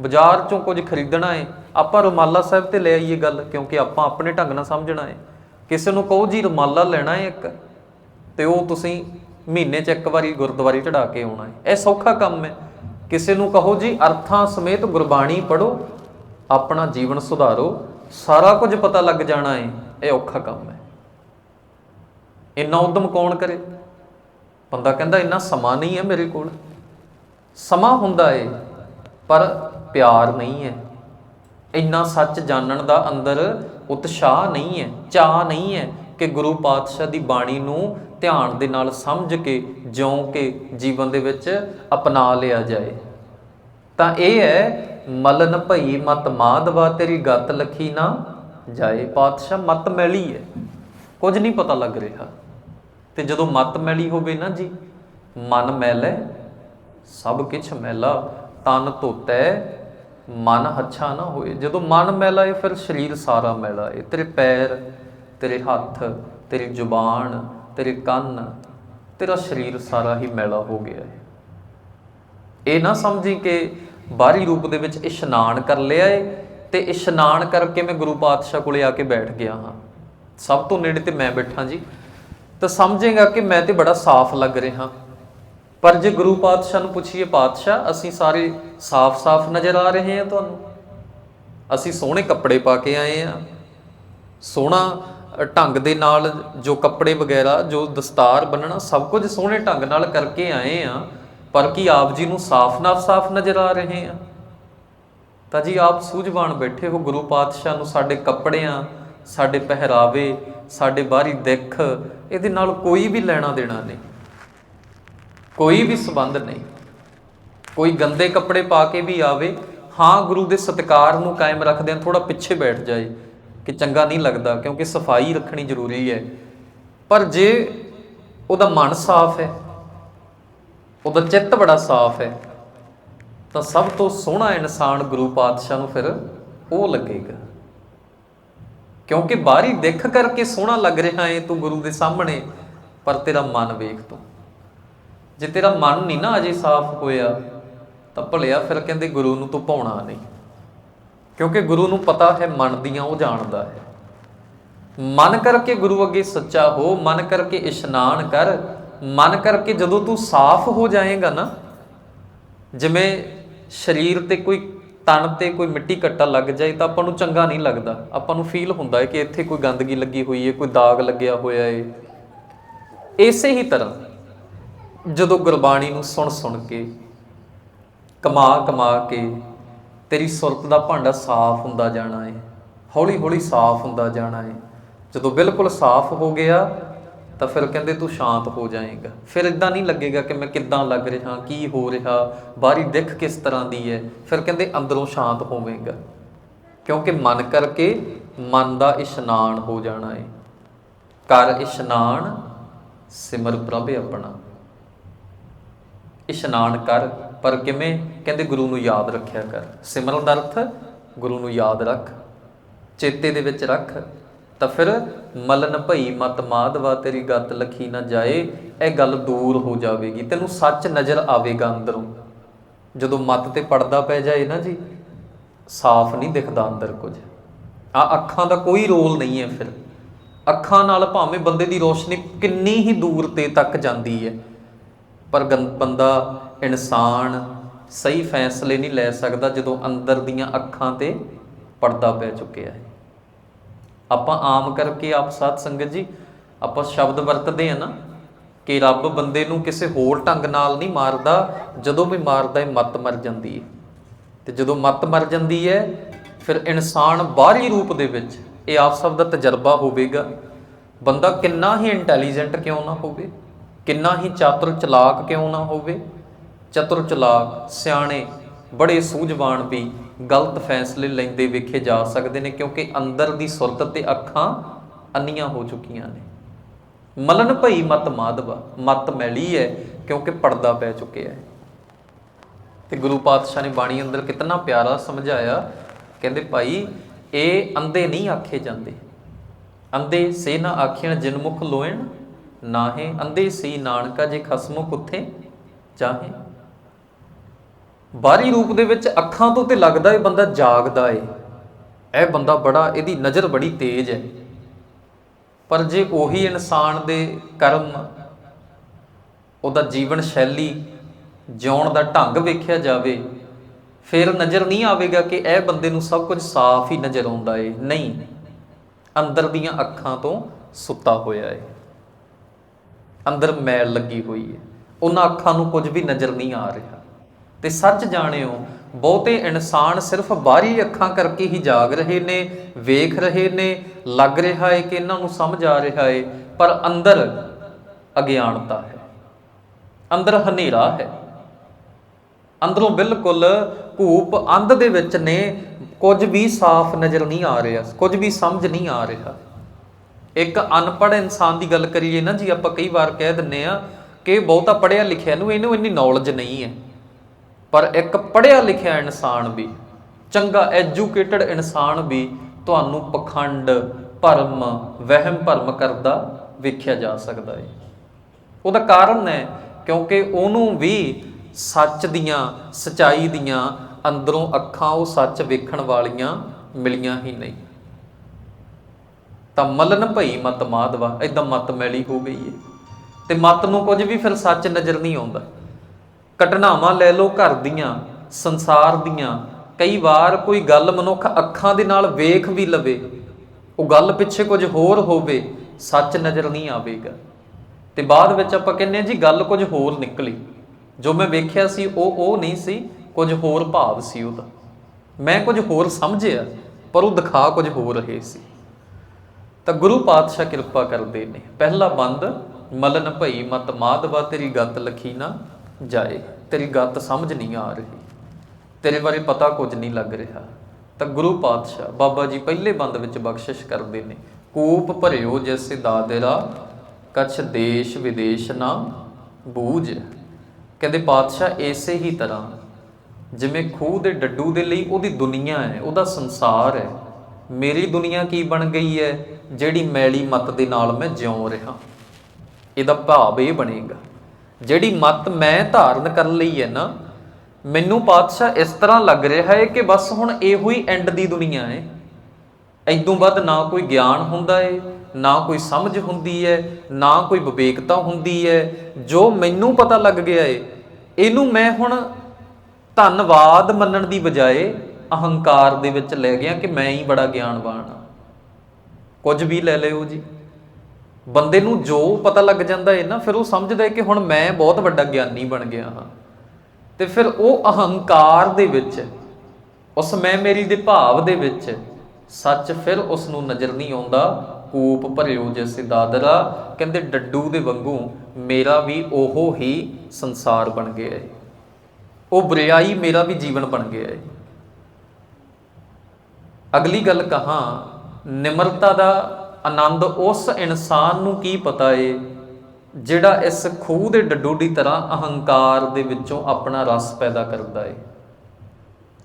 ਬਾਜ਼ਾਰ ਚੋਂ ਕੁਝ ਖਰੀਦਣਾ ਹੈ। ਆਪਾਂ ਰੁਮਾਲਾ ਸਾਹਿਬ ਤੇ ਲੈ ਆਈਏ ਗੱਲ, ਕਿਉਂਕਿ ਆਪਾਂ ਆਪਣੇ ਢੰਗ ਨਾਲ ਸਮਝਣਾ ਹੈ। ਕਿਸੇ ਨੂੰ ਕਹੋ ਜੀ, ਰੁਮਾਲਾ ਲੈਣਾ ਹੈ ਇੱਕ, ਤੇ ਉਹ ਤੁਸੀਂ ਮਹੀਨੇ 'ਚ ਇੱਕ ਵਾਰੀ ਗੁਰਦੁਆਰੇ ਚੜਾ ਕੇ ਆਉਣਾ ਹੈ। ਇਹ ਸੌਖਾ ਕੰਮ ਹੈ। ਕਿਸੇ ਨੂੰ ਕਹੋ ਜੀ, ਅਰਥਾਂ ਸਮੇਤ ਗੁਰਬਾਣੀ ਪੜੋ ਆਪਣਾ ਜੀਵਨ ਸੁਧਾਰੋ, ਸਾਰਾ ਕੁਝ ਪਤਾ ਲੱਗ ਜਾਣਾ ਹੈ। ਇਹ ਔਖਾ ਕੰਮ ਹੈ। ਇੰਨਾ ਉਦਮ ਕੌਣ ਕਰੇ? ਬੰਦਾ ਕਹਿੰਦਾ ਇੰਨਾ ਸਮਾਂ ਨਹੀਂ ਹੈ ਮੇਰੇ ਕੋਲ। ਸਮਾਂ ਹੁੰਦਾ ਏ, ਪਰ ਪਿਆਰ ਨਹੀਂ ਹੈ। ਇੰਨਾ ਸੱਚ ਜਾਣਨ ਦਾ ਅੰਦਰ ਉਤਸ਼ਾਹ ਨਹੀਂ ਹੈ, ਚਾਹ ਨਹੀਂ ਹੈ ਕਿ ਗੁਰੂ ਪਾਤਸ਼ਾਹ ਦੀ ਬਾਣੀ ਨੂੰ ਧਿਆਨ ਦੇ ਨਾਲ ਸਮਝ ਕੇ, ਜਿਉਂ ਕੇ ਜੀਵਨ ਦੇ ਵਿੱਚ ਅਪਣਾ ਲਿਆ ਜਾਏ। ਤਾਂ ਇਹ ਹੈ, ਮਲਨ ਭਈ ਮਤ ਮਾਧਵਾ ਤੇਰੀ ਗਤ ਲਖੀ ਨਾ। ਜਾਏ, ਪਾਤਸ਼ਾਹ ਮਤ ਮੈਲੀ ਹੈ। ਕੁਝ ਨਹੀਂ ਪਤਾ ਲੱਗ ਰਿਹਾ। ਤੇ ਜਦੋਂ ਮਤ ਮੈਲੀ ਹੋਵੇ ਨਾ ਜੀ, ਮਨ ਮੈਲੇ ਸਭ ਕਿਛ ਮੈਲਾ, ਤਨ ਧੋਤੈ, ਮਨ ਹੱਛਾ ਨਾ ਹੋਏ। ਜਦੋਂ ਮਨ ਮੈਲਾ ਹੈ, ਫਿਰ ਸਰੀਰ ਸਾਰਾ ਮੈਲਾ ਹੈ। ਤੇਰੇ ਪੈਰ, ਤੇਰੇ ਹੱਥ, ਤੇਰੀ ਜ਼ੁਬਾਨ, ਤੇਰੇ ਕੰਨ, ਤੇਰਾ ਸਰੀਰ ਸਾਰਾ ਹੀ ਮੈਲਾ ਹੋ ਗਿਆ ਹੈ। ਇਹ ਨਾ ਸਮਝੀ ਕਿ ਬਾਹਰੀ ਰੂਪ ਦੇ ਵਿੱਚ ਇਸ਼ਨਾਨ ਕਰ ਲਿਆ ਏ ਤੇ ਇਸ਼ਨਾਨ ਕਰਕੇ ਮੈਂ ਗੁਰੂ ਪਾਤਸ਼ਾਹ ਕੋਲੇ ਆ ਕੇ ਬੈਠ ਗਿਆ ਹਾਂ। ਸਭ ਤੋਂ ਨੇੜੇ ਤੇ ਮੈਂ ਬੈਠਾ ਜੀ। ਤਾਂ ਸਮਝੇਗਾ ਕਿ ਮੈਂ ਤੇ ਬੜਾ ਸਾਫ਼ ਲੱਗ ਰਿਹਾ। ਪਰ ਜੇ ਗੁਰੂ ਪਾਤਸ਼ਾਹ ਨੂੰ ਪੁੱਛੀਏ, ਪਾਤਸ਼ਾਹ, ਅਸੀਂ ਸਾਰੇ ਸਾਫ਼-ਸਾਫ਼ ਨਜ਼ਰ ਆ ਰਹੇ ਹਾਂ ਤੁਹਾਨੂੰ? ਅਸੀਂ ਸੋਹਣੇ ਕੱਪੜੇ ਪਾ ਕੇ ਆਏ ਆ ਸੋਹਣਾ ਢੰਗ ਦੇ ਨਾਲ ਜੋ ਕੱਪੜੇ ਵਗੈਰਾ, ਜੋ ਦਸਤਾਰ ਬੰਨਣਾ, ਸਭ ਕੁਝ ਸੋਹਣੇ ਢੰਗ ਨਾਲ ਕਰਕੇ ਆਏ ਆ ਪਰ ਕੀ ਆਪ ਜੀ ਨੂੰ ਸਾਫ਼ ਨਾ ਸਾਫ਼ ਨਜ਼ਰ ਆ ਰਹੇ ਆ ਤਾਂ ਜੀ ਆਪ ਸੂਝਵਾਨ ਬੈਠੇ ਹੋ ਗੁਰੂ ਪਾਤਸ਼ਾਹ ਨੂੰ ਸਾਡੇ ਕੱਪੜਿਆਂ, ਸਾਡੇ ਪਹਿਰਾਵੇ, ਸਾਡੇ ਬਾਹਰੀ ਦਿੱਖ, ਇਹਦੇ ਨਾਲ ਕੋਈ ਵੀ ਲੈਣਾ ਦੇਣਾ ਨਹੀਂ। ਕੋਈ ਵੀ ਸਬੰਧ ਨਹੀਂ। ਕੋਈ ਗੰਦੇ ਕੱਪੜੇ ਪਾ ਕੇ ਵੀ ਆਵੇ, ਹਾਂ ਗੁਰੂ ਦੇ ਸਤਿਕਾਰ ਨੂੰ ਕਾਇਮ ਰੱਖਦਿਆਂ ਥੋੜਾ ਪਿੱਛੇ ਬੈਠ ਜਾਏ, ਕਿ ਚੰਗਾ ਨਹੀਂ ਲੱਗਦਾ, ਕਿਉਂਕਿ ਸਫ਼ਾਈ ਰੱਖਣੀ ਜ਼ਰੂਰੀ ਹੈ। ਪਰ ਜੇ ਉਹਦਾ ਮਨ ਸਾਫ਼ ਹੈ, ਉਹਦਾ ਚਿੱਤ ਬੜਾ ਸਾਫ਼ ਹੈ ਤਾਂ ਸਭ ਤੋਂ ਸੋਹਣਾ ਇਨਸਾਨ ਗੁਰੂ ਪਾਤਸ਼ਾਹ ਨੂੰ ਫਿਰ ਉਹ ਲੱਗੇਗਾ। ਕਿਉਂਕਿ ਬਾਹਰੀ ਦਿੱਖ ਕਰਕੇ ਸੋਹਣਾ ਲੱਗ ਰਿਹਾ ਏ ਤੂੰ ਗੁਰੂ ਦੇ ਸਾਹਮਣੇ, ਪਰ ਤੇਰਾ ਮਨ ਵੇਖ ਤੂੰ। ਜੇ ਤੇਰਾ ਮਨ ਨਹੀਂ ਨਾ ਅਜੇ ਸਾਫ਼ ਹੋਇਆ, ਤਾਂ ਭਲਿਆ ਫਿਰ ਕਹਿੰਦੇ ਗੁਰੂ ਨੂੰ ਤੂੰ ਪਾਉਣਾ ਨਹੀਂ। ਕਿਉਂਕਿ ਗੁਰੂ ਨੂੰ ਪਤਾ ਹੈ ਮਨ ਦੀਆਂ, ਉਹ ਜਾਣਦਾ ਹੈ। ਮਨ ਕਰਕੇ ਗੁਰੂ ਅੱਗੇ ਸੱਚਾ ਹੋ, ਮਨ ਕਰਕੇ ਇਸ਼ਨਾਨ ਕਰ, ਮਨ ਕਰਕੇ ਜਦੋਂ ਤੂੰ ਸਾਫ਼ ਹੋ ਜਾਏਗਾ ਨਾ, ਜਿਵੇਂ ਸਰੀਰ ਤੇ ਕੋਈ ਤਨ ਤੇ ਕੋਈ ਮਿੱਟੀ ਕੱਟਾ ਲੱਗ ਜਾਏ ਤਾਂ ਆਪਾਂ ਨੂੰ ਚੰਗਾ ਨਹੀਂ ਲੱਗਦਾ। ਆਪਾਂ ਨੂੰ ਫੀਲ ਹੁੰਦਾ ਹੈ ਕਿ ਇੱਥੇ ਕੋਈ ਗੰਦਗੀ ਲੱਗੀ ਹੋਈ ਹੈ, ਕੋਈ ਦਾਗ ਲੱਗਿਆ ਹੋਇਆ ਹੈ। ਇਸੇ ਹੀ ਤਰ੍ਹਾਂ ਜਦੋਂ ਗੁਰਬਾਣੀ ਨੂੰ ਸੁਣ ਸੁਣ ਕੇ, ਕਮਾ ਕਮਾ ਕੇ ਤੇਰੀ ਸੁਰਤ ਦਾ ਭਾਂਡਾ ਸਾਫ਼ ਹੁੰਦਾ ਜਾਣਾ ਹੈ, ਹੌਲੀ ਹੌਲੀ ਸਾਫ਼ ਹੁੰਦਾ ਜਾਣਾ ਹੈ। ਜਦੋਂ ਬਿਲਕੁਲ ਸਾਫ਼ ਹੋ ਗਿਆ ਤਾਂ ਫਿਰ ਕਹਿੰਦੇ ਤੂੰ ਸ਼ਾਂਤ ਹੋ ਜਾਏਗਾ। ਫਿਰ ਇਦਾਂ ਨਹੀਂ ਲੱਗੇਗਾ ਕਿ ਮੈਂ ਕਿੱਦਾਂ ਲੱਗ ਰਿਹਾ, ਕੀ ਹੋ ਰਿਹਾ ਬਾਹਰੀ ਦਿੱਖ ਕਿਸ ਤਰ੍ਹਾਂ ਦੀ ਹੈ। ਫਿਰ ਕਹਿੰਦੇ ਅੰਦਰੋਂ ਸ਼ਾਂਤ ਹੋਵੇਂਗਾ। ਕਿਉਂਕਿ ਮਨ ਕਰਕੇ ਮਨ ਦਾ ਇਸ਼ਨਾਨ ਹੋ ਜਾਣਾ ਹੈ ਕਰ ਇਸ਼ਨਾਨ, ਸਿਮਰ ਪ੍ਰਭ ਆਪਣਾ। ਇਸ਼ਨਾਨ ਕਰ, ਪਰ ਕਿਵੇਂ? ਕਹਿੰਦੇ ਗੁਰੂ ਨੂੰ ਯਾਦ ਰੱਖਿਆ ਕਰ। ਸਿਮਰਨ ਦਾ ਅਰਥ, ਗੁਰੂ ਨੂੰ ਯਾਦ ਰੱਖ। ਚੇਤੇ ਦੇ ਵਿੱਚ ਰੱਖ। ਤਾਂ ਫਿਰ ਮਲਨ ਭਈ, ਮਤ ਮਾਧਵਾ ਤੇਰੀ ਗੱਤ ਲਖੀ ਨਾ ਜਾਏ, ਇਹ ਗੱਲ ਦੂਰ ਹੋ ਜਾਵੇਗੀ, ਤੈਨੂੰ ਸੱਚ ਨਜ਼ਰ ਆਵੇਗਾ ਅੰਦਰੋਂ। ਜਦੋਂ ਮਤ ਤੇ ਪੜਦਾ ਪੈ ਜਾਏ ਨਾ ਜੀ, ਸਾਫ਼ ਨਹੀਂ ਦਿਖਦਾ ਅੰਦਰ ਕੁਝ। ਆ ਅੱਖਾਂ ਦਾ ਕੋਈ ਰੋਲ ਨਹੀਂ ਹੈ ਫਿਰ। ਅੱਖਾਂ ਨਾਲ ਭਾਵੇਂ ਬੰਦੇ ਦੀ ਰੋਸ਼ਨੀ ਕਿੰਨੀ ਹੀ ਦੂਰ ਤੇ ਤੱਕ ਜਾਂਦੀ ਹੈ, ਪਰ ਗੰ- ਬੰਦਾ ਇਨਸਾਨ ਸਹੀ ਫੈਸਲੇ ਨਹੀਂ ਲੈ ਸਕਦਾ ਜਦੋਂ ਅੰਦਰ ਦੀਆਂ ਅੱਖਾਂ ਤੇ ਪਰਦਾ ਪੈ ਚੁੱਕਿਆ ਹੈ। ਆਪਾਂ ਆਮ ਕਰਕੇ ਆਪ ਸਾਧ ਸੰਗਤ ਜੀ, ਆਪਾਂ ਸ਼ਬਦ ਵਰਤਦੇ ਆ ਨਾ ਕਿ ਰੱਬ ਬੰਦੇ ਨੂੰ ਕਿਸੇ ਹੋਰ ਢੰਗ ਨਾਲ ਨਹੀਂ ਮਾਰਦਾ, ਜਦੋਂ ਵੀ ਮਾਰਦਾ ਹੈ ਮੱਤ ਮਰ ਜਾਂਦੀ ਹੈ। ਤੇ ਜਦੋਂ ਮੱਤ ਮਰ ਜਾਂਦੀ ਹੈ, ਫਿਰ ਇਨਸਾਨ ਬਾਹਰੀ ਰੂਪ ਦੇ ਵਿੱਚ ਇਹ ਆਪ ਸਭ ਦਾ ਤਜਰਬਾ ਹੋਵੇਗਾ। ਬੰਦਾ ਕਿੰਨਾ ਹੀ ਇੰਟੈਲੀਜੈਂਟ ਕਿਉਂ ਨਾ ਹੋਵੇ, ਕਿੰਨਾ ਹੀ ਚਾਤੁਰ ਚਲਾਕ ਕਿਉਂ ਨਾ ਹੋਵੇ, ਚਤੁਰ ਚਲਾਕ, ਸਿਆਣੇ, ਬੜੇ ਸੂਝਵਾਨ ਵੀ ਗਲਤ ਫੈਸਲੇ ਲੈਂਦੇ ਵੇਖੇ ਜਾ ਸਕਦੇ ਨੇ ਕਿਉਂਕਿ ਅੰਦਰ ਦੀ ਸੁਰਤ ਤੇ ਅੱਖਾਂ ਅੰਨੀਆਂ ਹੋ ਚੁੱਕੀਆਂ ਨੇ। ਮਲਨ ਭਈ ਮਤ ਮਾਧਵਾ, ਮਤ ਮੈਲੀ ਹੈ ਕਿਉਂਕਿ ਪਰਦਾ ਪੈ ਚੁੱਕਿਆ ਹੈ ਤੇ ਗੁਰੂ ਪਾਤਸ਼ਾਹ ਨੇ ਬਾਣੀ ਅੰਦਰ ਕਿਤਨਾ ਪਿਆਰਾ ਸਮਝਾਇਆ, ਕਹਿੰਦੇ ਭਾਈ ਇਹ ਅੰਧੇ ਨਹੀਂ ਆਖੇ ਜਾਂਦੇ। ਅੰਧੇ ਸੇ ਨਾ ਆਖਿਆ ਜਿਨ ਮੁਖ ਲੋਇਣ, ਨਾਹੇ ਅੰਧੇ ਸੀ ਨਾਨਕਾ ਜੇ ਖਸਮੁਖ ਕੁੱਥੇ ਚਾਹੇ ਬਾਹਰੀ ਰੂਪ ਦੇ ਵਿੱਚ ਅੱਖਾਂ ਤੋਂ ਤੇ ਲੱਗਦਾ ਇਹ ਬੰਦਾ ਜਾਗਦਾ ਏ। ਇਹ ਬੰਦਾ ਬੜਾ, ਇਹਦੀ ਨਜ਼ਰ ਬੜੀ ਤੇਜ਼ ਹੈ ਪਰ ਜੇ ਉਹੀ ਇਨਸਾਨ ਦੇ ਕਰਮ, ਉਹਦਾ ਜੀਵਨ ਸ਼ੈਲੀ, ਜਿਉਣ ਦਾ ਢੰਗ ਵੇਖਿਆ ਜਾਵੇ, ਫਿਰ ਨਜ਼ਰ ਨਹੀਂ ਆਵੇਗਾ ਕਿ ਇਹ ਬੰਦੇ ਨੂੰ ਸਭ ਕੁਝ ਸਾਫ਼ ਹੀ ਨਜ਼ਰ ਆਉਂਦਾ ਏ। ਨਹੀਂ, ਅੰਦਰ ਦੀਆਂ ਅੱਖਾਂ ਤੋਂ ਸੁੱਤਾ ਹੋਇਆ ਏ। ਅੰਦਰ ਮੈਲ ਲੱਗੀ ਹੋਈ ਹੈ ਉਹਨਾਂ ਅੱਖਾਂ ਨੂੰ ਕੁਝ ਵੀ ਨਜ਼ਰ ਨਹੀਂ ਆ ਰਿਹਾ। ਤੇ ਸੱਚ ਜਾਣਿਓ, ਬਹੁਤੇ ਇਨਸਾਨ ਸਿਰਫ ਬਾਹਰੀ ਅੱਖਾਂ ਕਰਕੇ ਹੀ ਜਾਗ ਰਹੇ ਨੇ, ਵੇਖ ਰਹੇ ਨੇ, ਲੱਗ ਰਿਹਾ ਹੈ ਕਿ ਇਹਨਾਂ ਨੂੰ ਸਮਝ ਆ ਰਿਹਾ ਹੈ ਪਰ ਅੰਦਰ ਅਗਿਆਨਤਾ ਹੈ। ਅੰਦਰ ਹਨੇਰਾ ਹੈ। ਅੰਦਰੋਂ ਬਿਲਕੁਲ ਧੂਪ ਅੰਧ ਦੇ ਵਿੱਚ ਨੇ, ਕੁਝ ਵੀ ਸਾਫ਼ ਨਜ਼ਰ ਨਹੀਂ ਆ ਰਿਹਾ, ਕੁਝ ਵੀ ਸਮਝ ਨਹੀਂ ਆ ਰਿਹਾ। ਇੱਕ ਅਨਪੜ੍ਹ ਇਨਸਾਨ ਦੀ ਗੱਲ ਕਰੀਏ ਨਾ ਜੀ, ਆਪਾਂ ਕਈ ਵਾਰ ਕਹਿ ਦਿੰਨੇ ਆ ਕਿ ਬਹੁਤਾ ਪੜ੍ਹਿਆ ਲਿਖਿਆ ਨੂੰ ਇਹਨੂੰ ਇੰਨੀ ਨੌਲੇਜ ਨਹੀਂ ਹੈ। ਪਰ ਇੱਕ ਪੜ੍ਹਿਆ ਲਿਖਿਆ ਇਨਸਾਨ ਵੀ, ਚੰਗਾ ਐਜੂਕੇਟਡ ਇਨਸਾਨ ਵੀ ਤੁਹਾਨੂੰ ਪਖੰਡ, ਭਰਮ, ਵਹਿਮ, ਭਰਮ ਕਰਦਾ ਵੇਖਿਆ ਜਾ ਸਕਦਾ ਹੈ ਉਹਦਾ ਕਾਰਨ ਹੈ ਕਿਉਂਕਿ ਉਹਨੂੰ ਵੀ ਸੱਚ ਦੀਆਂ, ਸਚਾਈ ਦੀਆਂ ਅੰਦਰੋਂ ਅੱਖਾਂ ਉਹ ਸੱਚ ਵੇਖਣ ਵਾਲੀਆਂ ਮਿਲੀਆਂ ਹੀ ਨਹੀਂ। ਤਾਂ ਮਲਨ ਭਈ ਮਤ ਮਾਧਵਾ ਇਦਾਂ ਮਤ ਮੈਲੀ ਹੋ ਗਈ ਏ। ਤੇ ਮਤ ਨੂੰ ਕੁਝ ਵੀ ਫਿਰ ਸੱਚ ਨਜ਼ਰ ਨਹੀਂ ਆਉਂਦਾ। ਘਟਨਾਵਾਂ ਲੈ ਲਓ ਘਰ ਦੀਆਂ, ਸੰਸਾਰ ਦੀਆਂ। ਕਈ ਵਾਰ ਕੋਈ ਗੱਲ ਮਨੁੱਖ ਅੱਖਾਂ ਦੇ ਨਾਲ ਵੇਖ ਵੀ ਲਵੇ। ਉਹ ਗੱਲ ਪਿੱਛੇ ਕੁਝ ਹੋਰ ਹੋਵੇ, ਸੱਚ ਨਜ਼ਰ ਨਹੀਂ ਆਵੇਗਾ। ਤੇ ਬਾਅਦ ਵਿੱਚ ਆਪਾਂ ਕਹਿੰਦੇ ਹਾਂ ਜੀ, ਗੱਲ ਕੁਝ ਹੋਰ ਨਿਕਲੀ। ਜੋ ਮੈਂ ਵੇਖਿਆ ਸੀ, ਉਹ ਉਹ ਨਹੀਂ ਸੀ, ਕੁਝ ਹੋਰ ਭਾਵ ਸੀ ਉਹਦਾ। ਮੈਂ ਕੁਝ ਹੋਰ ਸਮਝਿਆ, ਪਰ ਉਹ ਦਿਖਾ ਕੁਝ ਹੋਰ ਰਹੇ ਸੀ। ਤਾਂ ਗੁਰੂ ਪਾਤਸ਼ਾਹ ਕਿਰਪਾ ਕਰਦੇ ਨੇ। ਪਹਿਲਾ ਬੰਦ, ਮਲਨ ਭਈ ਮਤ ਮਾਧਵਾ ਤੇਰੀ ਗੱਤ ਲਖੀ ਨਾ ਜਾਏ, ਤੇਰੀ ਗੱਤ ਸਮਝ ਨਹੀਂ ਆ ਰਹੀ। ਤੇਰੇ ਬਾਰੇ ਪਤਾ ਕੁਝ ਨਹੀਂ ਲੱਗ ਰਿਹਾ। ਤਾਂ ਗੁਰੂ ਪਾਤਸ਼ਾਹ ਬਾਬਾ ਜੀ ਪਹਿਲੇ ਬੰਦ ਵਿੱਚ ਬਖਸ਼ਿਸ਼ ਕਰਦੇ ਨੇ, ਕੂਪ ਭਰਿਓ ਜੈਸੇ ਦਾਦੇਰਾ, ਕਛ ਦੇਸ਼ ਵਿਦੇਸ਼ ਨਾ ਬੂਝ। ਕਹਿੰਦੇ ਪਾਤਸ਼ਾਹ ਐਸੇ ਹੀ ਤਰ੍ਹਾਂ, ਜਿਵੇਂ ਖੂਹ ਦੇ ਡੱਡੂ ਦੇ ਲਈ ਉਹਦੀ ਦੁਨੀਆ ਹੈ, ਉਹਦਾ ਸੰਸਾਰ ਹੈ। ਮੇਰੀ ਦੁਨੀਆ ਕੀ ਬਣ ਗਈ ਹੈ, ਜਿਹੜੀ ਮੈਲੀ ਮਤ ਦੇ ਨਾਲ ਮੈਂ ਜਿਉਂ ਰਿਹਾ। ਇਹਦਾ ਭਾਵ ਇਹ ਬਣੇਗਾ ਜਿਹੜੀ ਮਤ ਮੈਂ ਧਾਰਨ ਕਰ ਲਈ ਹੈ ਨਾ, ਮੈਨੂੰ ਪਾਤਸ਼ਾਹ ਇਸ ਤਰ੍ਹਾਂ ਲੱਗ ਰਿਹਾ ਹੈ ਕਿ ਬਸ ਹੁਣ ਇਹੋ ਹੀ ਐਂਡ ਦੀ ਦੁਨੀਆ ਹੈ। ਐਦੋਂ ਬਾਅਦ ਨਾ ਕੋਈ ਗਿਆਨ ਹੁੰਦਾ ਹੈ ਨਾ ਕੋਈ ਸਮਝ ਹੁੰਦੀ ਹੈ ਨਾ ਕੋਈ ਵਿਵੇਕਤਾ ਹੁੰਦੀ ਹੈ ਜੋ ਮੈਨੂੰ ਪਤਾ ਲੱਗ ਗਿਆ ਏ, ਇਹਨੂੰ ਮੈਂ ਹੁਣ ਧੰਨਵਾਦ ਮੰਨਣ ਦੀ ਬਜਾਏ ਅਹੰਕਾਰ ਦੇ ਵਿੱਚ ਲੈ ਗਿਆ ਕਿ ਮੈਂ ਹੀ ਬੜਾ ਗਿਆਨਵਾਨ ਆ ਕੁਝ ਵੀ ਲੈ ਲਿਓ ਜੀ। ਬੰਦੇ ਨੂੰ ਜੋ ਪਤਾ ਲੱਗ ਜਾਂਦਾ ਏ ਨਾ, ਫਿਰ ਉਹ ਸਮਝਦਾ ਏ ਕਿ ਹੁਣ ਮੈਂ ਬਹੁਤ ਵੱਡਾ ਗਿਆਨੀ ਬਣ ਗਿਆ ਹਾਂ। ਤੇ ਫਿਰ ਉਹ ਅਹੰਕਾਰ ਦੇ ਵਿੱਚ ਉਸ ਮੈਂ ਮੇਰੀ ਦੇ ਭਾਵ ਦੇ ਵਿੱਚ ਸੱਚ ਫਿਰ ਉਸ ਨੂੰ ਨਜ਼ਰ ਨਹੀਂ ਆਉਂਦਾ। ਕੂਪ ਭਰਿਓ ਜਿਸ ਦਾਦਰਾ ਕਹਿੰਦੇ ਡੱਡੂ ਦੇ ਵਾਂਗੂ ਮੇਰਾ ਵੀ ਉਹੋ ਹੀ ਸੰਸਾਰ ਬਣ ਗਿਆ ਹੈ ਉਹ ਬੁਰਿਆਈ ਮੇਰਾ ਵੀ ਜੀਵਨ ਬਣ ਗਿਆ ਹੈ ਅਗਲੀ ਗੱਲ ਕਹਾ, ਨਿਮਰਤਾ ਦਾ ਆਨੰਦ ਉਸ ਇਨਸਾਨ ਨੂੰ ਕੀ ਪਤਾ ਏ, ਜਿਹੜਾ ਇਸ ਖੂਹ ਦੇ ਡੱਡੂ ਦੀ ਤਰ੍ਹਾਂ ਅਹੰਕਾਰ ਦੇ ਵਿੱਚੋਂ ਆਪਣਾ ਰਸ ਪੈਦਾ ਕਰਦਾ ਏ।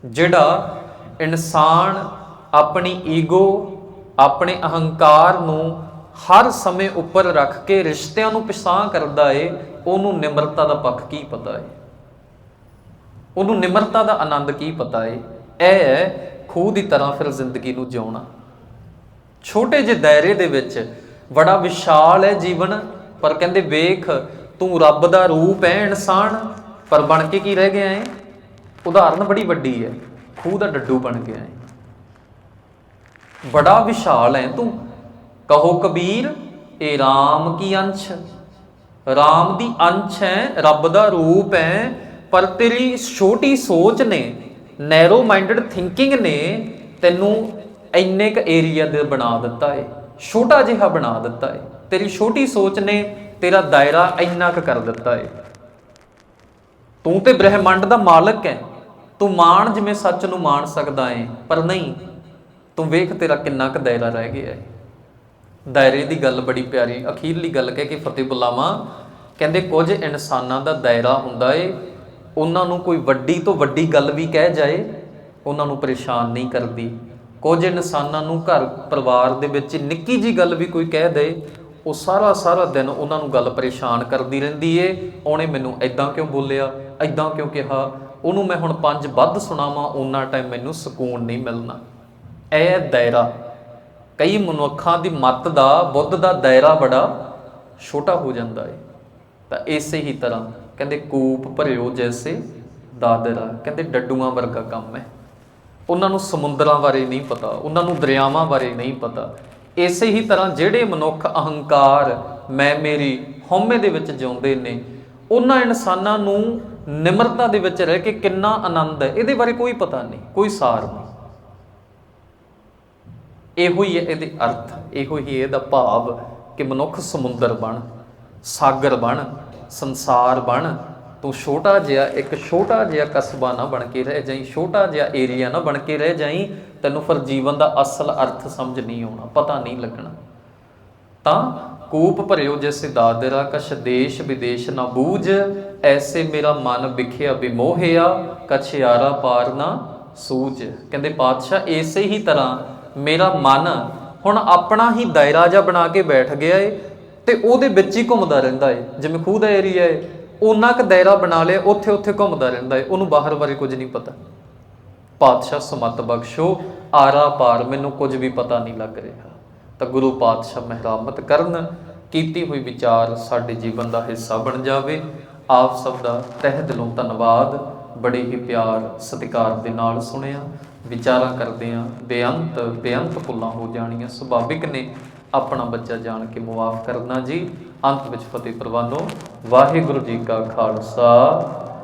ਜਿਹੜਾ ਇਨਸਾਨ ਆਪਣੀ ਈਗੋ, ਆਪਣੇ ਅਹੰਕਾਰ ਨੂੰ ਹਰ ਸਮੇਂ ਉੱਪਰ ਰੱਖ ਕੇ ਰਿਸ਼ਤਿਆਂ ਨੂੰ ਪਿਸਾਹ ਕਰਦਾ ਏ, ਉਹਨੂੰ ਨਿਮਰਤਾ ਦਾ ਪੱਖ ਕੀ ਪਤਾ ਏ? ਉਹਨੂੰ ਨਿਮਰਤਾ ਦਾ ਆਨੰਦ ਕੀ ਪਤਾ ਏ? ਇਹ ਹੈ ਖੂਹ ਦੀ ਤਰ੍ਹਾਂ ਫਿਰ ਜ਼ਿੰਦਗੀ ਨੂੰ ਜਿਉਣਾ। ਛੋਟੇ ਜਿਹੇ ਦਾਇਰੇ ਦੇ ਵਿੱਚ ਬੜਾ ਵਿਸ਼ਾਲ ਹੈ ਜੀਵਨ, ਪਰ ਕਹਿੰਦੇ ਵੇਖ, ਤੂੰ ਰੱਬ ਦਾ ਰੂਪ ਹੈ ਇਨਸਾਨ, ਪਰ ਬਣ ਕੇ ਕੀ ਰਹਿ ਗਿਆ ਹੈ ਉਦਾਹਰਨ ਬੜੀ ਵੱਡੀ ਹੈ ਖੂਹ ਦਾ ਡੱਡੂ ਬਣ ਗਿਆ ਹੈ ਬੜਾ ਵਿਸ਼ਾਲ ਹੈ ਤੂੰ। ਕਹੋ ਕਬੀਰ, ਇਹ RAM ਕੀ ਅੰਸ਼? RAM ਦੀ ਅੰਸ਼ ਹੈ ਰੱਬ ਦਾ ਰੂਪ ਹੈ ਪਰ ਤੇਰੀ ਛੋਟੀ ਸੋਚ ਨੇ ਨੈਰੋ ਮਾਈਂਡਡ ਥਿੰਕਿੰਗ ਨੇ, ਤੈਨੂੰ ਇੰਨੇ ਕ ਏਰੀਆ ਦੇ ਬਣਾ ਦਿੱਤਾ ਏ, ਛੋਟਾ ਜਿਹਾ ਬਣਾ ਦਿੱਤਾ ਏ। ਤੇਰੀ ਛੋਟੀ ਸੋਚ ਨੇ ਤੇਰਾ ਦਾਇਰਾ ਇੰਨਾ ਕ ਕਰ ਦਿੱਤਾ ਏ। ਤੂੰ ਤੇ ਬ੍ਰਹਿਮੰਡ ਦਾ ਮਾਲਕ ਹੈ ਤੂੰ ਮਾਣ ਜਿਵੇਂ ਸੱਚ ਨੂੰ ਮਾਣ ਸਕਦਾ ਏ, ਪਰ ਨਹੀਂ, ਤੂੰ ਵੇਖ ਤੇਰਾ ਕਿੰਨਾ ਕ ਦਾਇਰਾ ਰਹਿ ਗਿਆ ਏ। ਦਾਇਰੇ ਦੀ ਗੱਲ ਬੜੀ ਪਿਆਰੀ ਅਖੀਰਲੀ ਗੱਲ ਕਹਿ ਕੇ ਫਤਿਹ ਬੁਲਾਵਾ ਕਹਿੰਦੇ, ਕੁਝ ਇਨਸਾਨਾਂ ਦਾ ਦਾਇਰਾ ਹੁੰਦਾ ਏ, ਉਹਨਾਂ ਨੂੰ ਕੋਈ ਵੱਡੀ ਤੋਂ ਵੱਡੀ ਗੱਲ ਵੀ ਕਹਿ ਜਾਏ, ਉਹਨਾਂ ਨੂੰ ਪਰੇਸ਼ਾਨ ਨਹੀਂ ਕਰਦੀ। ਕੁਝ ਇਨਸਾਨਾਂ ਨੂੰ ਘਰ ਪਰਿਵਾਰ ਦੇ ਵਿੱਚ ਨਿੱਕੀ ਜੀ ਗੱਲ ਵੀ ਕੋਈ ਕਹਿ ਦੇ, ਉਹ ਸਾਰਾ ਸਾਰਾ ਦਿਨ ਉਹਨਾਂ ਨੂੰ ਗੱਲ ਪਰੇਸ਼ਾਨ ਕਰਦੀ ਰਹਿੰਦੀ ਏ, ਉਹਨੇ ਮੈਨੂੰ ਐਦਾਂ ਕਿਉਂ ਬੋਲਿਆ ਐਦਾਂ ਕਿਉਂ ਕਿਹਾ? ਉਹਨੂੰ ਮੈਂ ਹੁਣ ਪੰਜ ਵੱਧ ਸੁਣਾਵਾਂ ਉਹਨਾਂ ਟਾਈਮ ਮੈਨੂੰ ਸਕੂਨ ਨਹੀਂ ਮਿਲਣਾ। ਇਹ ਦਾਇਰਾ, ਕਈ ਮਨੁੱਖਾਂ ਦੀ ਮਤ ਦਾ, ਬੁੱਧ ਦਾ ਦਾਇਰਾ ਬੜਾ ਛੋਟਾ ਹੋ ਜਾਂਦਾ ਏ। ਤਾਂ ਇਸੇ ਹੀ ਤਰ੍ਹਾਂ, ਕਹਿੰਦੇ ਕੂਪ ਭਰਿਓ ਜੈਸੇ ਦਾਦਰਾ, ਕਹਿੰਦੇ ਡੱਡੂਆਂ ਵਰਗਾ ਕੰਮ ਹੈ ਉਹਨਾਂ ਨੂੰ ਸਮੁੰਦਰਾਂ ਬਾਰੇ ਨਹੀਂ ਪਤਾ, ਉਹਨਾਂ ਨੂੰ ਦਰਿਆਵਾਂ ਬਾਰੇ ਨਹੀਂ ਪਤਾ। ਇਸੇ ਹੀ ਤਰ੍ਹਾਂ ਜਿਹੜੇ ਮਨੁੱਖ ਅਹੰਕਾਰ, ਮੈਂ ਮੇਰੀ, ਹਉਮੈ ਦੇ ਵਿੱਚ ਜਿਉਂਦੇ ਨੇ, ਉਹਨਾਂ ਇਨਸਾਨਾਂ ਨੂੰ ਨਿਮਰਤਾ ਦੇ ਵਿੱਚ ਰਹਿ ਕੇ ਕਿੰਨਾ ਆਨੰਦ ਹੈ, ਇਹਦੇ ਬਾਰੇ ਕੋਈ ਪਤਾ ਨਹੀਂ, ਕੋਈ ਸਾਰ ਨਹੀਂ। ਇਹੋ ਹੀ ਹੈ ਇਹਦੇ ਅਰਥ, ਇਹੋ ਹੀ ਇਹਦਾ ਭਾਵ ਕਿ ਮਨੁੱਖ ਸਮੁੰਦਰ ਬਣ, ਸਾਗਰ ਬਣ, ਸੰਸਾਰ ਬਣ ਤੂੰ ਛੋਟਾ ਜਿਹਾ, ਇੱਕ ਛੋਟਾ ਜਿਹਾ ਕਸਬਾ ਨਾ ਬਣ ਕੇ ਰਹਿ ਜਾਈਂ, ਛੋਟਾ ਜਿਹਾ ਏਰੀਆ ਨਾ ਬਣ ਕੇ ਰਹਿ ਜਾਈਂ, ਤੈਨੂੰ ਫਿਰ ਜੀਵਨ ਦਾ ਅਸਲ ਅਰਥ ਸਮਝ ਨਹੀਂ ਆਉਣਾ, ਪਤਾ ਨਹੀਂ ਲੱਗਣਾ। ਤਾਂ ਕੂਪ ਭਰਿਓ ਜੈਸੇ ਦਾਦਰਾ ਕਛ ਦੇਸ਼ ਵਿਦੇਸ਼ ਨਾ ਬੂਝ, ਐਸੇ ਮੇਰਾ ਮਨ ਵਿਖਿਆ ਵਿਮੋਹਿਆ, ਕਛ ਯਾਰਾ ਪਾਰ ਨਾ ਸੂਝ। ਕਹਿੰਦੇ ਪਾਤਸ਼ਾਹ, ਇਸੇ ਹੀ ਤਰ੍ਹਾਂ ਮੇਰਾ ਮਨ ਹੁਣ ਆਪਣਾ ਹੀ ਦਾਇਰਾ ਜਿਹਾ ਬਣਾ ਕੇ ਬੈਠ ਗਿਆ ਏ, ਤੇ ਉਹਦੇ ਵਿੱਚ ਹੀ ਘੁੰਮਦਾ ਰਹਿੰਦਾ ਏ, ਜਿਵੇਂ ਖੂਹ ਦਾ ਏਰੀਆ ਏ। ਉਹਨਾਂ ਕ ਦਾਇਰਾ ਬਣਾ ਲਿਆ ਉੱਥੇ ਉੱਥੇ ਘੁੰਮਦਾ ਰਹਿੰਦਾ ਏ, ਉਹਨੂੰ ਬਾਹਰ ਬਾਰੇ ਕੁਝ ਨਹੀਂ ਪਤਾ। ਪਾਤਸ਼ਾਹ ਸਮਤ ਬਖਸ਼ੋ, ਆਰਾ ਪਾਰ, ਮੈਨੂੰ ਕੁਝ ਵੀ ਪਤਾ ਨਹੀਂ ਲੱਗ ਰਿਹਾ। ਤਾਂ ਗੁਰੂ ਪਾਤਸ਼ਾਹ ਮਹਿਰਾਮਤ ਕਰਨ, ਕੀਤੀ ਹੋਈ ਵਿਚਾਰ ਸਾਡੇ ਜੀਵਨ ਦਾ ਹਿੱਸਾ ਬਣ ਜਾਵੇ। ਆਪ ਸਭ ਦਾ ਤਹਿ ਦਿਲੋਂ ਧੰਨਵਾਦ। ਬੜੇ ਹੀ ਪਿਆਰ ਸਤਿਕਾਰ ਦੇ ਨਾਲ ਸੁਣਿਆ। ਵਿਚਾਰਾਂ ਕਰਦੇ ਆ, ਬੇਅੰਤ ਬੇਅੰਤ ਭੁੱਲਾਂ ਹੋ ਜਾਣੀਆਂ ਸੁਭਾਵਿਕ ਨੇ। ਆਪਣਾ ਬੱਚਾ ਜਾਣ ਕੇ ਮੁਆਫ ਕਰਨਾ ਜੀ। ਅੰਤ ਵਿੱਚ ਫਤਿਹ ਪ੍ਰਵਾਨੋ, ਵਾਹਿਗੁਰੂ ਜੀ ਕਾ ਖਾਲਸਾ,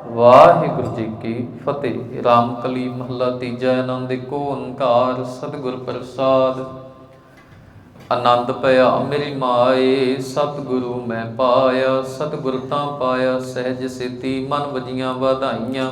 ਵਾਹਿਗੁਰੂ ਜੀ ਕੀ ਫਤਿਹ। ਰਾਮਕਲੀ ਮਹੱਲਾ ਤੀਜਾ ਆਨੰਦ ਕੋ ਓੰਕਾਰ ਸਤਿਗੁਰ ਪ੍ਰਸਾਦ। ਆਨੰਦ ਪਿਆ ਮੇਰੀ ਮਾਏ, ਸਤਿਗੁਰੂ ਮੈਂ ਪਾਇਆ, ਸਤਿਗੁਰ ਤਾਂ ਪਾਇਆ, ਸਹਿਜ ਸਿੱਧੀ ਮਨ ਵਜੀਆਂ ਵਧਾਈਆਂ।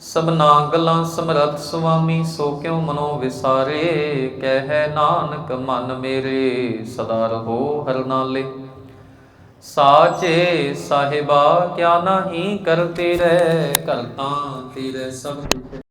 ਸਭਨਾ ਗੱਲਾਂ ਸਮਰੱਥ ਸੁਆਮੀ, ਸੋ ਕਿਉ ਮਨੋ ਵਿਸਾਰੇ? ਕਹਿ ਨਾਨਕ, ਮਨ ਮੇਰੇ ਸਦਾ ਰਹੋ ਹਰ ਨਾਲੇ ਸਾਚੇ ਸਾਹਿਬਾ, ਕਿਆ ਨਹੀਂ ਕਰਤੇ ਰਹਿ ਕਰਤਾ ਤੇਰੇ ਸਭ